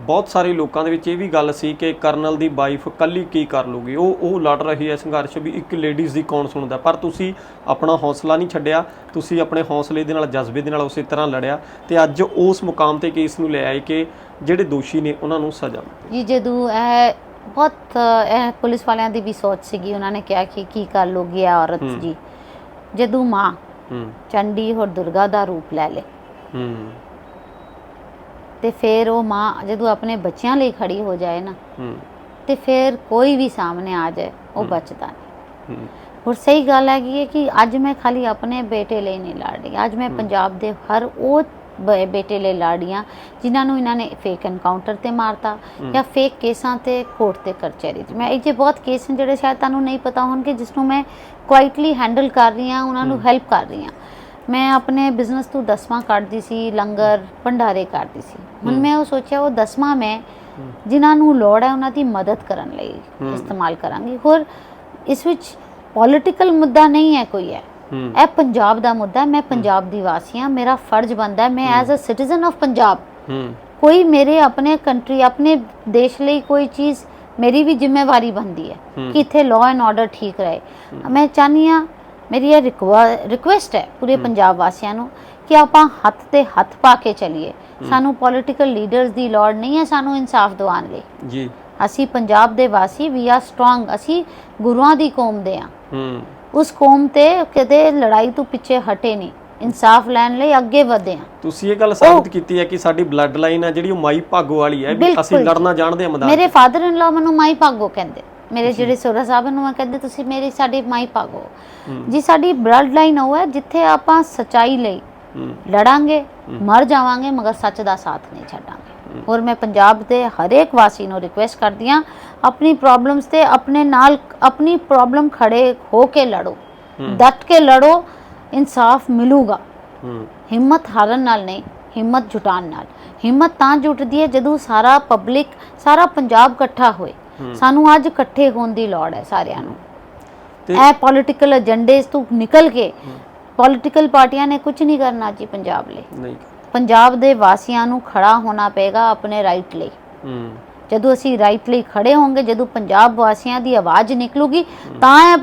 ਬਹੁਤ ਸਾਰੇ ਲੋਕਾਂ ਦੇ ਵਿੱਚ ਇਹ ਵੀ ਗੱਲ ਸੀ ਕਿ ਕਰਨਲ ਦੀ ਵਾਈਫ ਕੱਲੀ ਕੀ ਕਰ ਲੂਗੀ? ਉਹ ਉਹ ਲੜ ਰਹੀ ਹੈ ਸੰਘਰਸ਼ ਵੀ ਇੱਕ ਲੇਡੀਜ਼ ਦੀ ਕੌਣ ਸੁਣਦਾ? ਪਰ ਤੁਸੀਂ ਆਪਣਾ ਹੌਸਲਾ ਨਹੀਂ ਛੱਡਿਆ ਤੁਸੀਂ ਆਪਣੇ ਹੌਸਲੇ ਦੇ ਨਾਲ ਜਜ਼ਬੇ ਦੇ ਨਾਲ ਉਸੇ ਤਰ੍ਹਾਂ ਲੜਿਆ ਤੇ ਅੱਜ ਉਸ ਮੁਕਾਮ ਤੇ ਕੇਸ ਨੂੰ ਲੈ ਆਏ ਕਿ ਜਿਹੜੇ ਦੋਸ਼ੀ ਨੇ ਉਹਨਾਂ ਨੂੰ ਸਜ਼ਾ ਮਿਲੇ। ਜੀ ਜਦੋਂ ਇਹ ਬਹੁਤ ਇਹ ਪੁਲਿਸ ਵਾਲਿਆਂ ਦੀ ਵੀ ਸੋਚ ਸੀਗੀ ਉਹਨਾਂ ਨੇ ਕਿਹਾ ਕਿ ਕੀ ਕਰ ਲੋਗੀ ਇਹ ਔਰਤ। ਜੀ। ਜਦੋਂ ਮਾਂ ਹੂੰ। ਚੰਡੀ ਹੋਰ ਦੁਰਗਾ ਦਾ ਰੂਪ ਲੈ ਲੇ। ਹੂੰ। ਤੇ ਫਿਰ ਉਹ ਮਾਂ ਜਦੋਂ ਆਪਣੇ ਬੱਚਿਆਂ ਲਈ ਖੜੀ ਹੋ ਜਾਏ ਨਾ ਹੂੰ। ਤੇ ਫਿਰ ਕੋਈ ਵੀ ਸਾਹਮਣੇ ਆ ਜਾਏ ਉਹ ਬਚਦਾ ਨਹੀਂ। ਹੂੰ। ਹੋਰ ਸਹੀ ਗੱਲ ਹੈਗੀ ਹੈ ਕਿ ਅੱਜ ਮੈਂ ਖਾਲੀ ਆਪਣੇ ਬੇਟੇ ਲਈ ਨਹੀਂ ਲੜ ਰਹੀ ਅੱਜ ਮੈਂ ਪੰਜਾਬ ਦੇ ਹਰ ਉਹ ਬੇਟੇ ਲਈ ਲੜ ਰਹੀ ਹਾਂ ਜਿਨ੍ਹਾਂ ਨੂੰ ਇਹਨਾਂ ਨੇ ਫੇਕ ਐਨਕਾਊਂਟਰ ਤੇ ਮਾਰਤਾ ਜਾਂ ਫੇਕ ਕੇਸਾਂ ਤੇ ਕੋਰਟ ਤੇ ਕਚਹਿਰੀ ਤੇ ਮੈਂ ਇਹ ਜੇ ਬਹੁਤ ਕੇਸ ਨੇ ਜਿਹੜੇ ਸ਼ਾਇਦ ਤੁਹਾਨੂੰ ਨਹੀਂ ਪਤਾ ਹੋਣਗੇ ਜਿਸ ਨੂੰ ਮੈਂ ਕੁਆਇਟਲੀ ਹੈਂਡਲ ਕਰ ਰਹੀ ਹਾਂ ਉਹਨਾਂ ਨੂੰ ਹੈਲਪ ਕਰ ਰਹੀ ਹਾਂ। ਮੈਂ ਆਪਣੇ ਬਿਜ਼ਨਸ ਤੋਂ ਦਸਵਾਂ ਕੱਢਦੀ ਸੀ ਲੰਗਰ ਭੰਡਾਰੇ ਕਰਦੀ ਸੀ। ਹੁਣ ਮੈਂ ਉਹ ਸੋਚਿਆ ਉਹ ਦਸਵਾਂ ਮੈਂ ਜਿਨ੍ਹਾਂ ਨੂੰ ਲੋੜ ਹੈ ਉਹਨਾਂ ਦੀ ਮਦਦ ਕਰਨ ਲਈ ਇਸਤੇਮਾਲ ਕਰਾਂਗੀ। ਹੋਰ ਇਸ ਵਿੱਚ ਪੋਲਿਟੀਕਲ ਮੁੱਦਾ ਨਹੀਂ ਹੈ ਕੋਈ ਹੂੰ ਇਹ ਪੰਜਾਬ ਦਾ ਮੁੱਦਾ ਹੈ। ਮੈਂ ਪੰਜਾਬ ਦੀ ਵਾਸੀ ਹਾਂ ਮੇਰਾ ਫਰਜ਼ ਬਣਦਾ ਹੈ ਮੈਂ as a citizen of Punjab. ਕੋਈ ਮੇਰੇ ਆਪਣੇ ਕੰਟਰੀ ਆਪਣੇ ਦੇਸ਼ ਲਈ ਕੋਈ ਚੀਜ਼ ਮੇਰੀ ਵੀ ਜ਼ਿੰਮੇਵਾਰੀ ਬਣਦੀ ਹੈ। ਕਿ ਇੱਥੇ ਲਾਅ ਐਂਡ ਆਰਡਰ ਠੀਕ ਰਹੇ। ਮੈਂ ਚਾਹੁੰਦੀ ਹਾਂ ਮੇਰੀ ਇਹ ਰਿਕੁਐਸਟ ਹੈ ਪੂਰੇ ਪੰਜਾਬ ਵਾਸੀਆਂ ਨੂੰ ਕਿ ਆਪਾਂ ਹੱਥ ਤੇ ਹੱਥ ਪਾ ਕੇ ਚੱਲੀਏ। ਸਾਨੂੰ ਪੋਲਿਟੀਕਲ ਲੀਡਰਸ ਦੀ ਲੋੜ ਨਹੀਂ ਹੈ ਸਾਨੂੰ ਇਨਸਾਫ ਦਿਵਾਉਣ ਲਈ। ਜੀ। ਅਸੀਂ ਪੰਜਾਬ ਦੇ ਵਾਸੀ ਵੀ ਆਰ ਸਟਰੋਂਗ ਅਸੀਂ ਗੁਰੂਆਂ ਦੀ ਕੌਮ ਦੇ ਆ ਹੂੰ। ਉਸ ਕੌਮ ਤੇ ਕਦੇ ਲੜਾਈ ਤੋਂ ਪਿੱਛੇ ਹਟੇ ਨਹੀਂ। ਇਨਸਾਫ ਲੈਣ ਲਈ ਅੱਗੇ ਵਧੇ ਆ ਤੁਸੀਂ ਇਹ ਗੱਲ ਸਾਬਿਤ ਕੀਤੀ ਹੈ ਕਿ ਸਾਡੀ ਬਲੱਡ ਲਾਈਨ ਹੈ ਜਿਹੜੀ ਉਹ ਮਾਈ ਭਾਗੋ ਵਾਲੀ ਹੈ ਵੀ ਅਸੀਂ। ਲੜਨਾ ਜਾਣਦੇ ਹਾਂ ਮੈਦਾਨ ਮੇਰੇ ਫਾਦਰ ਇਨ ਲਾ ਮੈਨੂੰ ਮਾਈ ਭਾਗੋ ਕਹਿੰਦੇ। ਮੇਰੇ ਜਿਹੜੇ ਸੋਹਰਾ ਸਾਹਿਬ ਨੂੰ ਮੈਂ ਕਹਿੰਦੇ ਤੁਸੀਂ ਮੇਰੀ ਸਾਡੀ ਮਾਈ ਭਾਗੋ। ਜੀ ਸਾਡੀ ਬਲੱਡ ਲਾਈਨ ਉਹ ਹੈ ਜਿੱਥੇ ਆਪਾਂ ਸਚਾਈ ਲਈ ਲੜਾਂਗੇ ਮਰ ਜਾਵਾਂਗੇ ਮਗਰ ਸੱਚ ਦਾ ਸਾਥ ਨਹੀਂ ਛੱਡਾਂਗੇ। ਔਰ ਮੈਂ ਪੰਜਾਬ ਦੇ ਹਰੇਕ ਵਾਸੀ ਨੂੰ ਰਿਕੁਐਸਟ ਕਰਦੀ ਹਾਂ ਆਪਣੀ ਪ੍ਰੋਬਲਮਸ ਤੇ ਆਪਣੇ ਨਾਲ ਆਪਣੀ ਪ੍ਰੋਬਲਮ ਖੜੇ ਹੋ ਕੇ ਲੜੋ। ਡਟ ਕੇ ਲੜੋ ਇਨਸਾਫ ਮਿਲੂਗਾ। ਹਿੰਮਤ ਹਾਰਨ ਨਾਲ ਨਹੀਂ ਹਿੰਮਤ ਜੁਟਾਉਣ ਨਾਲ। ਹਿੰਮਤ ਤਾਂ ਜੁਟਦੀ ਹੈ ਜਦੋਂ ਸਾਰਾ ਪਬਲਿਕ ਸਾਰਾ ਪੰਜਾਬ ਇਕੱਠਾ ਹੋਏ। ਸਾਨੂੰ ਅੱਜ ਇਕੱਠੇ ਹੋਣ ਦੀ ਲੋੜ ਹੈ ਸਾਰਿਆਂ ਨੂੰ। ਇਹ ਪੋਲਿਟੀਕਲ ਏਜੰਡੇ ਤੋਂ ਨਿਕਲ ਕੇ ਪੋਲਿਟੀਕਲ ਪਾਰਟੀਆਂ ਨੇ ਕੁਝ ਨਹੀਂ ਕਰਨਾ ਜੀ ਪੰਜਾਬ ਲਈ। ਨਹੀਂ। ਪੰਜਾਬ ਦੇ ਵਾਸੀਆਂ ਨੂੰ ਖੜਾ ਹੋਣਾ ਪਏਗਾ ਆਪਣੇ ਰਾਈਟ ਲਈ। ਜਦੋਂ ਅਸੀਂ ਰਾਈਟ ਲਈ ਖੜੇ ਹੋਵਾਂਗੇ ਜਦੋਂ ਪੰਜਾਬ ਵਾਸੀਆਂ ਦੀ ਆਵਾਜ਼ ਨਿਕਲੂਗੀ ਤਾਂ ਇਹ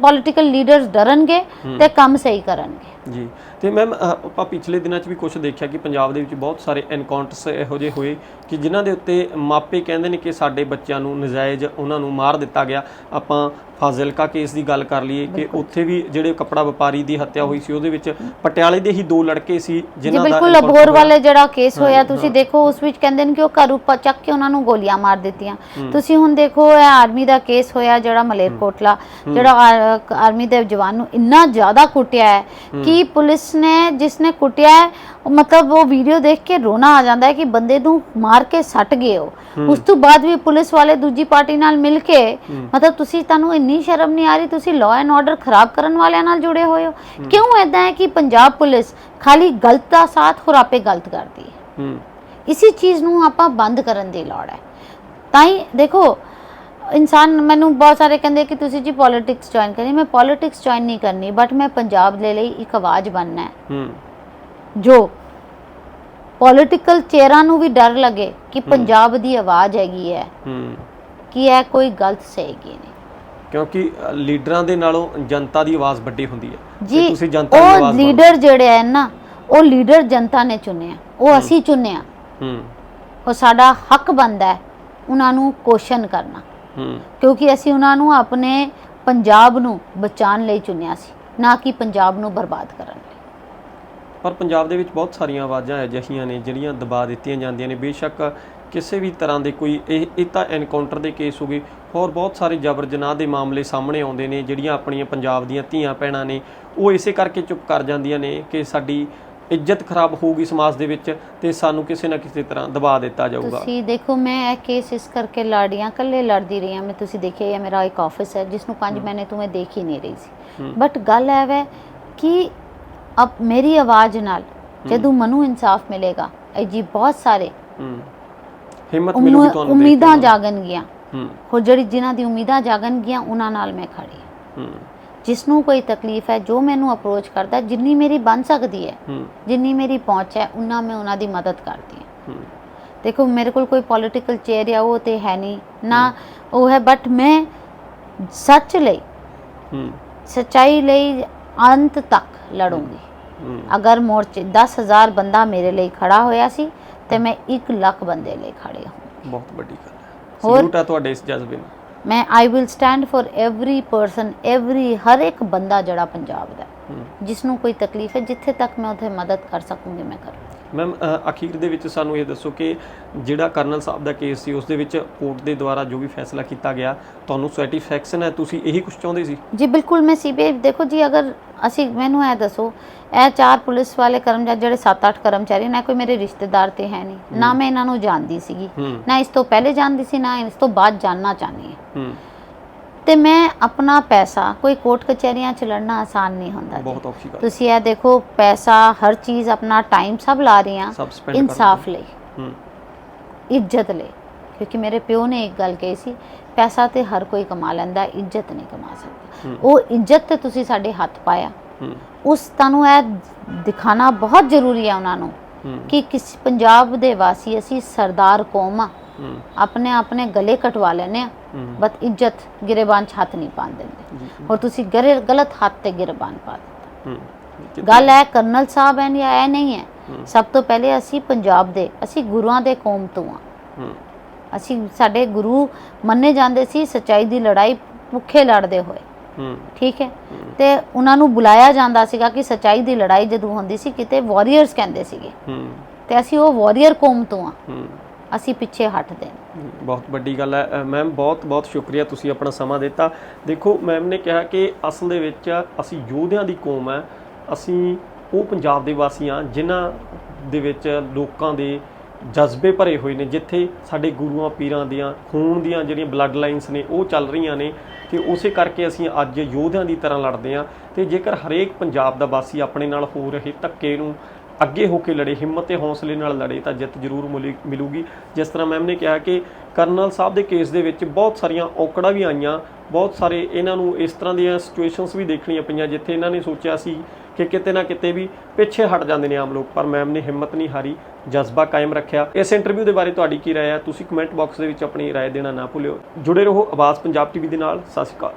ਪੋਲਿਟੀਕਲ ਲੀਡਰਸ ਡਰਨਗੇ ਤੇ ਕੰਮ ਸਹੀ ਕਰਨਗੇ। ਜੀ। ਤੇ ਮੈਮ ਆਪਾਂ ਪਿਛਲੇ ਦਿਨਾਂ 'ਚ ਵੀ ਕੁਝ ਦੇਖਿਆ ਕਿ ਪੰਜਾਬ ਦੇ ਵਿੱਚ ਬਹੁਤ ਸਾਰੇ ਐਨਕਾਊਂਟਰਸ ਇਹੋ ਜਿਹੇ ਹੋਏ ਕਿ ਜਿਨ੍ਹਾਂ ਦੇ ਉੱਤੇ ਮਾਪੇ ਕਹਿੰਦੇ ਨੇ ਕਿ ਸਾਡੇ ਬੱਚਿਆਂ ਨੂੰ ਨਜਾਇਜ਼ ਉਹਨਾਂ ਨੂੰ ਮਾਰ ਦਿੱਤਾ ਗਿਆ। ਆਪਾਂ ਫਾਜ਼ਿਲਕਾ ਕੇਸ ਦੀ ਗੱਲ ਕਰ ਲਈਏ ਕਿ ਉੱਥੇ ਵੀ ਜਿਹੜੇ ਕੱਪੜਾ ਵਪਾਰੀ ਦੀ ਹੱਤਿਆ ਹੋਈ ਸੀ ਉਹਦੇ ਵਿੱਚ ਪਟਿਆਲੇ ਦੇ ਹੀ ਦੋ ਲੜਕੇ ਸੀ ਜਿਨ੍ਹਾਂ ਦਾ ਬਿਲਕੁਲ ਅਬੋਰ। ਵਾਲੇ ਜਿਹੜਾ ਕੇਸ ਹੋਇਆ ਤੁਸੀਂ ਦੇਖੋ ਉਸ ਵਿੱਚ ਕਹਿੰਦੇ ਨੇ ਕਿ ਉਹ ਘਰ ਉੱਪਰ ਚੱਕ ਕੇ ਉਹਨਾਂ ਨੂੰ ਗੋਲੀਆਂ ਮਾਰ ਦਿੱਤੀਆਂ। ਤੁਸੀਂ ਹੁਣ ਦੇਖੋ ਇਹ ਆਰਮੀ ਦਾ ਕੇਸ ਹੋਇਆ ਜਿਹੜਾ ਮਲੇਰਕੋਟਲਾ ਜਿਹੜਾ ਆਰ- ਆਰਮੀ ਦੇ ਜਵਾਨ ਨੂੰ ਇੰਨਾ ਜ਼ਿਆਦਾ ਕੁੱਟਿਆ ਹੈ। ਕਿ ਪੁਲਿਸ ਨੇ ਜਿਸਨੇ ਕੁੱਟਿਆ ਹੈ ਉਹ ਮਤਲਬ ਉਹ ਵੀਡੀਓ ਦੇਖ ਕੇ ਰੋਣਾ ਆ ਜਾਂਦਾ ਹੈ ਕਿ ਬੰਦੇ ਨੂੰ ਮਾਰ ਕੇ ਸੱਟ ਗਏ ਹੋ। ਉਸ ਤੋਂ ਬਾਅਦ ਵੀ ਪੁਲਿਸ ਵਾਲੇ ਦੂਜੀ ਪਾਰਟੀ ਨਾਲ ਮਿਲ ਕੇ ਮਤਲਬ ਤੁਸੀਂ ਤੁਹਾਨੂੰ ਇੰਨੀ ਸ਼ਰਮ ਨਹੀਂ ਆ ਰਹੀ ਤੁਸੀਂ ਲਾਅ ਐਂਡ ਆਰਡਰ ਖਰਾਬ ਕਰਨ ਵਾਲਿਆਂ ਨਾਲ ਜੁੜੇ ਹੋਏ ਹੋ? ਕਿਉਂ ਐਦਾਂ ਹੈ ਕਿ ਪੰਜਾਬ ਪੁਲਿਸ ਖਾਲੀ ਗਲਤ ਦਾ ਸਾਥ ਹੋਰ ਆਪੇ ਗਲਤ ਕਰਦੀ ਹੈ? ਹੂੰ। ਇਸੇ ਚੀਜ਼ ਨੂੰ ਆਪਾਂ ਬੰਦ ਕਰਨ ਦੀ ਲੋੜ ਹੈ। ਤਾਂ ਹੀ ਦੇਖੋ ਇਨਸਾਨ ਮੈਨੂੰ ਬਹੁਤ ਸਾਰੇ ਕਹਿੰਦੇ ਕਿ ਤੁਸੀਂ ਜੀ ਪੋਲਿਟਿਕਸ ਜੁਆਇਨ ਕਰਨੀ ਮੈਂ ਪੋਲਿਟਿਕਸ ਜੁਆਇਨ ਨਹੀਂ ਕਰਨੀ ਬਟ ਮੈਂ ਪੰਜਾਬ ਦੇ ਲਈ ਇੱਕ ਆਵਾਜ਼ ਬਣਨਾ ਹੈ। ਹੂੰ। ਜੋ ਪੋਲਿਟੀਕਲ ਚਿਹਰਾ ਨੂੰ ਵੀ ਡਰ ਲੱਗੇ ਕਿ ਪੰਜਾਬ ਦੀ ਆਵਾਜ਼ ਹੈਗੀ ਹੈ ਹੂੰ। ਕਿ ਇਹ ਕੋਈ ਗਲਤ ਸਹੇਗੀ ਨਹੀਂ। ਕਿਉਂਕਿ ਲੀਡਰਾਂ ਦੇ ਨਾਲੋਂ ਜਨਤਾ ਦੀ ਆਵਾਜ਼ ਵੱਡੀ ਹੁੰਦੀ ਹੈ। ਤੇ ਤੁਸੀਂ ਜਨਤਾ ਦੀ ਉਹ ਆਵਾਜ਼ ਬਣੋ। ਲੀਡਰ ਜਿਹੜੇ ਹੈ ਨਾ ਉਹ ਲੀਡਰ ਜਨਤਾ ਨੇ ਚੁਣਿਆ ਉਹ ਅਸੀਂ ਚੁਣਿਆ। ਹੂੰ। ਉਹ ਸਾਡਾ ਹੱਕ ਬਣਦਾ ਹੈ ਉਹਨਾਂ ਨੂੰ ਕੁਐਸਚਨ ਕਰਨਾ। ਕਿਉਂਕਿ ਅਸੀਂ ਉਹਨਾਂ ਨੂੰ ਆਪਣੇ ਪੰਜਾਬ ਨੂੰ ਬਚਾਉਣ ਲਈ ਚੁਣਿਆ ਸੀ, ਨਾ ਕਿ ਪੰਜਾਬ ਨੂੰ ਬਰਬਾਦ ਕਰਨ ਲਈ। ਪਰ ਪੰਜਾਬ ਦੇ ਵਿੱਚ ਬਹੁਤ ਸਾਰੀਆਂ ਆਵਾਜ਼ਾਂ ਅਜਿਹੀਆਂ ਨੇ ਜਿਹੜੀਆਂ ਦਬਾ ਦਿੱਤੀਆਂ ਜਾਂਦੀਆਂ ਨੇ। ਬੇਸ਼ੱਕ ਕਿਸੇ ਵੀ ਤਰ੍ਹਾਂ ਦੇ ਕੋਈ ਇਹ ਇਹ ਤਾਂ ਐਨਕਾਊਂਟਰ ਦੇ ਕੇਸ ਹੋ ਗਏ। ਹੋਰ ਬਹੁਤ ਸਾਰੇ ਜਬਰ ਜਨਾਹ ਦੇ ਮਾਮਲੇ ਸਾਹਮਣੇ ਆਉਂਦੇ ਨੇ, ਜਿਹੜੀਆਂ ਆਪਣੀਆਂ ਪੰਜਾਬ ਦੀਆਂ ਧੀਆਂ ਭੈਣਾਂ ਨੇ, ਉਹ ਇਸੇ ਕਰਕੇ ਚੁੱਪ ਕਰ ਜਾਂਦੀਆਂ ਨੇ ਕਿ ਸਾਡੀ ਇੱਜ਼ਤ ਖਰਾਬ ਹੋਊਗੀ ਸਮਾਜ ਦੇ ਵਿੱਚ ਤੇ ਸਾਨੂੰ ਕਿਸੇ ਨਾ ਕਿਸੇ ਤਰ੍ਹਾਂ ਦਬਾ ਦਿੱਤਾ ਜਾਊਗਾ। ਤੁਸੀਂ ਦੇਖੋ ਮੈਂ ਇਹ ਕੇਸ ਇਸ ਕਰਕੇ ਲੜੀਆਂ ਕੱਲੇ ਲੜਦੀ ਰਹੀ ਹਾਂ। ਮੈਂ ਤੁਸੀਂ ਦੇਖਿਆ ਇਹ ਮੇਰਾ ਇੱਕ ਆਫਿਸ ਹੈ ਜਿਸ ਨੂੰ 5 ਮਹੀਨੇ ਤੋਂ ਮੈਂ ਦੇਖ ਹੀ ਨਹੀਂ ਰਹੀ ਸੀ। ਬਟ ਗੱਲ ਇਹ ਹੈ ਕਿ ਅਬ ਮੇਰੀ ਆਵਾਜ਼ ਨਾਲ ਜਦੋਂ ਮਨੂੰ ਇਨਸਾਫ ਮਿਲੇਗਾ ਇਹ ਜੀ ਬਹੁਤ ਸਾਰੇ ਹਿੰਮਤ ਮਿਲੂਗੀ ਤੁਹਾਨੂੰ ਉਮੀਦਾਂ। ਜਾਗਣਗੀਆਂ। ਹੂੰ। ਹੋਰ ਜਿਹੜੀ ਜਿਨ੍ਹਾਂ ਦੀ ਉਮੀਦਾਂ ਜਾਗਣਗੀਆਂ ਉਹਨਾਂ ਨਾਲ ਮੈਂ ਖੜੀ ਹੂੰ। ਜਿਸ ਨੂੰ ਕੋਈ ਤਕਲੀਫ ਹੈ ਜੋ ਮੈਨੂੰ ਅਪਰੋਚ ਕਰਦਾ ਜਿੰਨੀ ਮੇਰੀ ਬਣ ਸਕਦੀ ਹੈ ਜਿੰਨੀ ਮੇਰੀ ਪਹੁੰਚ ਹੈ ਉਨਾ ਮੈਂ ਉਹਨਾਂ ਦੀ ਮਦਦ ਕਰਦੀ ਹਾਂ। ਦੇਖੋ ਮੇਰੇ ਕੋਲ ਕੋਈ ਪੋਲਿਟੀਕਲ ਚੇਅਰ ਜਾਂ ਉਹ ਤੇ ਹੈ ਨਹੀਂ। ਨਾ ਉਹ ਹੈ ਬਟ ਮੈਂ ਸੱਚ ਲਈ ਸਚਾਈ ਲਈ ਅੰਤ ਤੱਕ ਲੜੂੰਗੀ। ਅਗਰ ਮੋਰਚੇ 10000 ਬੰਦਾ ਮੇਰੇ ਲਈ ਖੜਾ ਹੋਇਆ ਸੀ ਤੇ ਮੈਂ 1 ਲੱਖ ਬੰਦੇ ਲਈ ਖੜੇ ਹਾਂ ਬਹੁਤ ਵੱਡੀ ਗੱਲ ਹੈ? ਸਲੂਟ ਤੁਹਾਡੇ ਇਸ ਜਜ਼ਬੇ ਨੂੰ ਮੈਂ I will stand for every person every ਹਰ ਇੱਕ ਬੰਦਾ ਜਿਹੜਾ ਪੰਜਾਬ ਦਾ ਜਿਸ ਨੂੰ ਕੋਈ ਤਕਲੀਫ ਹੈ ਜਿੱਥੇ ਤੱਕ ਮੈਂ ਉਥੇ ਮਦਦ ਕਰ ਸਕੂੰਗੀ ਮੈਂ ਕਰਾਂ ਮੈਮ ਅਖੀਰ ਦੇ ਵਿੱਚ ਸਾਨੂੰ ਇਹ ਦੱਸੋ ਕਿ ਜਿਹੜਾ ਕਰਨਲ ਸਾਹਿਬ ਦਾ ਕੇਸ ਸੀ ਉਸ ਦੇ ਵਿੱਚ ਕੋਰਟ ਦੇ ਦੁਆਰਾ ਜੋ ਵੀ ਫੈਸਲਾ ਕੀਤਾ ਗਿਆ ਤੁਹਾਨੂੰ ਸੈਟੀਸਫੈਕਸ਼ਨ ਹੈ? ਤੁਸੀਂ ਇਹੀ ਕੁਝ ਚਾਹੁੰਦੇ ਸੀ? ਜੀ ਬਿਲਕੁਲ ਮੈਂ ਸੀਬੀਆਈ ਦੇਖੋ ਜੀ ਅਗਰ ਅਸੀਂ ਮੈਨੂੰ ਇਹ ਦੱਸੋ ਇਹ ਚਾਰ ਪੁਲਿਸ ਵਾਲੇ ਕਰਮਚਾਰੀ ਜਿਹੜੇ 7-8 ਕਰਮਚਾਰੀ ਨਾ ਕੋਈ ਮੇਰੇ ਰਿਸ਼ਤੇਦਾਰ ਤੇ ਹੈ ਨਹੀਂ। ਨਾ ਮੈਂ ਇਹਨਾਂ ਨੂੰ ਜਾਣਦੀ ਸੀਗੀ ਨਾ ਇਸ ਤੋਂ ਪਹਿਲੇ ਜਾਣਦੀ ਸੀ ਨਾ ਇਸ ਤੋਂ ਬਾਅਦ ਜਾਣਨਾ ਚਾਹਨੀ ਹੈ। ਤੇ ਮੈਂ ਆਪਣਾ ਪੈਸਾ ਕੋਈ ਕੋਰਟ ਕਚਹਿਰੀਆਂ ਚ ਲੜਨਾ ਆਸਾਨ ਨਹੀਂ ਹੁੰਦਾ ਜੀ। ਬਹੁਤ ਔਖੀ ਗੱਲ। ਤੁਸੀਂ ਇਹ ਦੇਖੋ ਪੈਸਾ ਹਰ ਚੀਜ਼ ਆਪਣਾ ਟਾਈਮ ਸਭ ਲਾ ਰਹੀ ਹਾਂ ਸਭ spend ਇਨਸਾਫ ਲਈ। ਇੱਜ਼ਤ ਲਈ। ਕਿਉਂਕਿ ਮੇਰੇ ਪਿਓ ਨੇ ਇੱਕ ਗੱਲ ਕਹੀ ਸੀ ਪੈਸਾ ਤੇ ਹਰ ਕੋਈ ਕਮਾ ਲੈਂਦਾ ਇੱਜ਼ਤ ਨਹੀਂ ਕਮਾ ਸਕਦਾ। ਉਹ ਇੱਜ਼ਤ ਤੇ ਤੁਸੀਂ ਸਾਡੇ ਹੱਥ ਪਾਇਆ। ਉਸ ਤੁਹਾਨੂੰ ਇਹ ਦਿਖਾਣਾ ਬਹੁਤ ਜ਼ਰੂਰੀ ਹੈ ਉਹਨਾਂ ਨੂੰ ਕਿ ਕਿਸ ਪੰਜਾਬ ਦੇ ਵਾਸੀ ਅਸੀਂ ਸਰਦਾਰ ਕੌਮ ਆ। ਆਪਣੇ ਆਪਣੇ ਗਲੇ ਕਟਵਾ ਲੈਨੇ ਆ ਬਟ ਇੱਜ਼ਤ ਗਿਰਬਾਨ ਚ ਹੱਥ ਨਹੀਂ ਪਾਣ ਦਿੰਦੇ। ਔਰ ਤੁਸੀਂ ਗਰੇ ਗਲਤ ਹੱਥ ਤੇ ਗਿਰਬਾਨ ਪਾ ਦਿੱਤਾ। ਗੱਲ ਹੈ ਕਰਨਲ ਸਾਹਿਬ ਹੈ ਜਾਂ ਇਹ ਨਹੀਂ ਹੈ। ਸਭ ਤੋਂ ਪਹਿਲੇ ਅਸੀਂ ਪੰਜਾਬ ਦੇ ਅਸੀਂ ਗੁਰੂਆਂ ਦੇ ਕੌਮ ਤੋਂ ਆ। ਅਸੀਂ ਸਾਡੇ ਗੁਰੂ ਮੰਨੇ ਜਾਂਦੇ ਸੀ ਸਚਾਈ ਦੀ ਲੜਾਈ ਭੁੱਖੇ ਲੜਦੇ ਹੋਏ। ਹੂੰ। ਠੀਕ ਹੈ? ਤੇ ਉਹਨਾਂ ਨੂੰ ਬੁਲਾਇਆ ਜਾਂਦਾ ਸੀਗਾ ਕਿ ਸਚਾਈ ਦੀ ਲੜਾਈ ਜਦੋਂ ਹੁੰਦੀ ਸੀ ਕਿਤੇ ਵਾਰੀਅਰਸ ਕਹਿੰਦੇ ਸੀਗੇ। ਹੂੰ। ਤੇ ਅਸੀਂ ਉਹ ਵਾਰੀਅਰ ਕੌਮ ਤੋਂ ਆ। ਅਸੀਂ ਪਿੱਛੇ ਹਟਦੇ ਹਾਂ ਬਹੁਤ ਵੱਡੀ ਗੱਲ ਹੈ। ਮੈਮ ਬਹੁਤ ਬਹੁਤ ਸ਼ੁਕਰੀਆ ਤੁਸੀਂ ਆਪਣਾ ਸਮਾਂ ਦਿੱਤਾ। ਦੇਖੋ ਮੈਮ ਨੇ ਕਿਹਾ ਕਿ ਅਸਲ ਦੇ ਵਿੱਚ ਅਸੀਂ ਯੋਧਿਆਂ ਦੀ ਕੌਮ ਹੈ। ਅਸੀਂ ਉਹ ਪੰਜਾਬ ਦੇ ਵਾਸੀ ਹਾਂ ਜਿਨ੍ਹਾਂ ਦੇ ਵਿੱਚ ਲੋਕਾਂ ਦੇ ਜਜ਼ਬੇ ਭਰੇ ਹੋਏ ਨੇ, ਜਿੱਥੇ ਸਾਡੇ ਗੁਰੂਆਂ, ਪੀਰਾਂ ਦੀਆਂ, ਖੂਨ ਦੀਆਂ ਜਿਹੜੀਆਂ ਬਲੱਡ ਲਾਈਨਸ ਨੇ, ਉਹ ਚੱਲ ਰਹੀਆਂ ਨੇ ਤੇ ਉਸੇ ਕਰਕੇ ਅਸੀਂ ਅੱਜ ਯੋਧਿਆਂ ਦੀ ਤਰ੍ਹਾਂ ਲੜਦੇ ਹਾਂ ਤੇ ਜੇਕਰ ਹਰੇਕ ਪੰਜਾਬ ਦਾ ਵਾਸੀ ਆਪਣੇ ਨਾਲ ਹੋ ਰਹੇ ਧੱਕੇ ਨੂੰ ਅੱਗੇ ਹੋ ਕੇ ਲੜੇ, ਹਿੰਮਤ ਤੇ ਹੌਸਲੇ ਨਾਲ ਲੜੇ, ਤਾਂ ਜਿੱਤ ਜ਼ਰੂਰ ਮਿਲੀ- ਮਿਲੂਗੀ। ਜਿਸ ਤਰ੍ਹਾਂ ਮੈਮ ਨੇ ਕਿਹਾ ਕਿ ਕਰਨਲ ਸਾਹਿਬ ਦੇ ਕੇਸ ਦੇ ਵਿੱਚ ਬਹੁਤ ਸਾਰੀਆਂ ਔਕੜਾਂ ਵੀ ਆਈਆਂ, ਬਹੁਤ ਸਾਰੇ ਇਹਨਾਂ ਨੂੰ ਇਸ ਤਰ੍ਹਾਂ ਦੀਆਂ ਸਿਚੁਏਸ਼ਨਸ ਵੀ ਦੇਖਣੀਆਂ ਪਈਆਂ, ਜਿੱਥੇ ਇਹਨਾਂ ਨੇ ਸੋਚਿਆ ਸੀ ਕਿ ਕਿਤੇ ਨਾ ਕਿਤੇ ਵੀ ਪਿੱਛੇ ਹਟ ਜਾਂਦੇ ਨੇ ਆਮ ਲੋਕ, ਪਰ ਮੈਮ ਨੇ ਹਿੰਮਤ ਨਹੀਂ ਹਾਰੀ, ਜਜ਼ਬਾ ਕਾਇਮ ਰੱਖਿਆ। ਇਸ ਇੰਟਰਵਿਊ ਦੇ ਬਾਰੇ ਤੁਹਾਡੀ ਕੀ ਰਾਏ ਹੈ? ਤੁਸੀਂ ਕਮੈਂਟ ਬਾਕਸ ਦੇ ਵਿੱਚ ਆਪਣੀ ਰਾਏ ਦੇਣਾ ਨਾ ਭੁੱਲਿਓ। ਜੁੜੇ ਰਹੋ ਆਵਾਜ਼ ਪੰਜਾਬ ਟੀਵੀ ਦੇ ਨਾਲ। ਸਤਿ ਸ਼੍ਰੀ ਅਕਾਲ।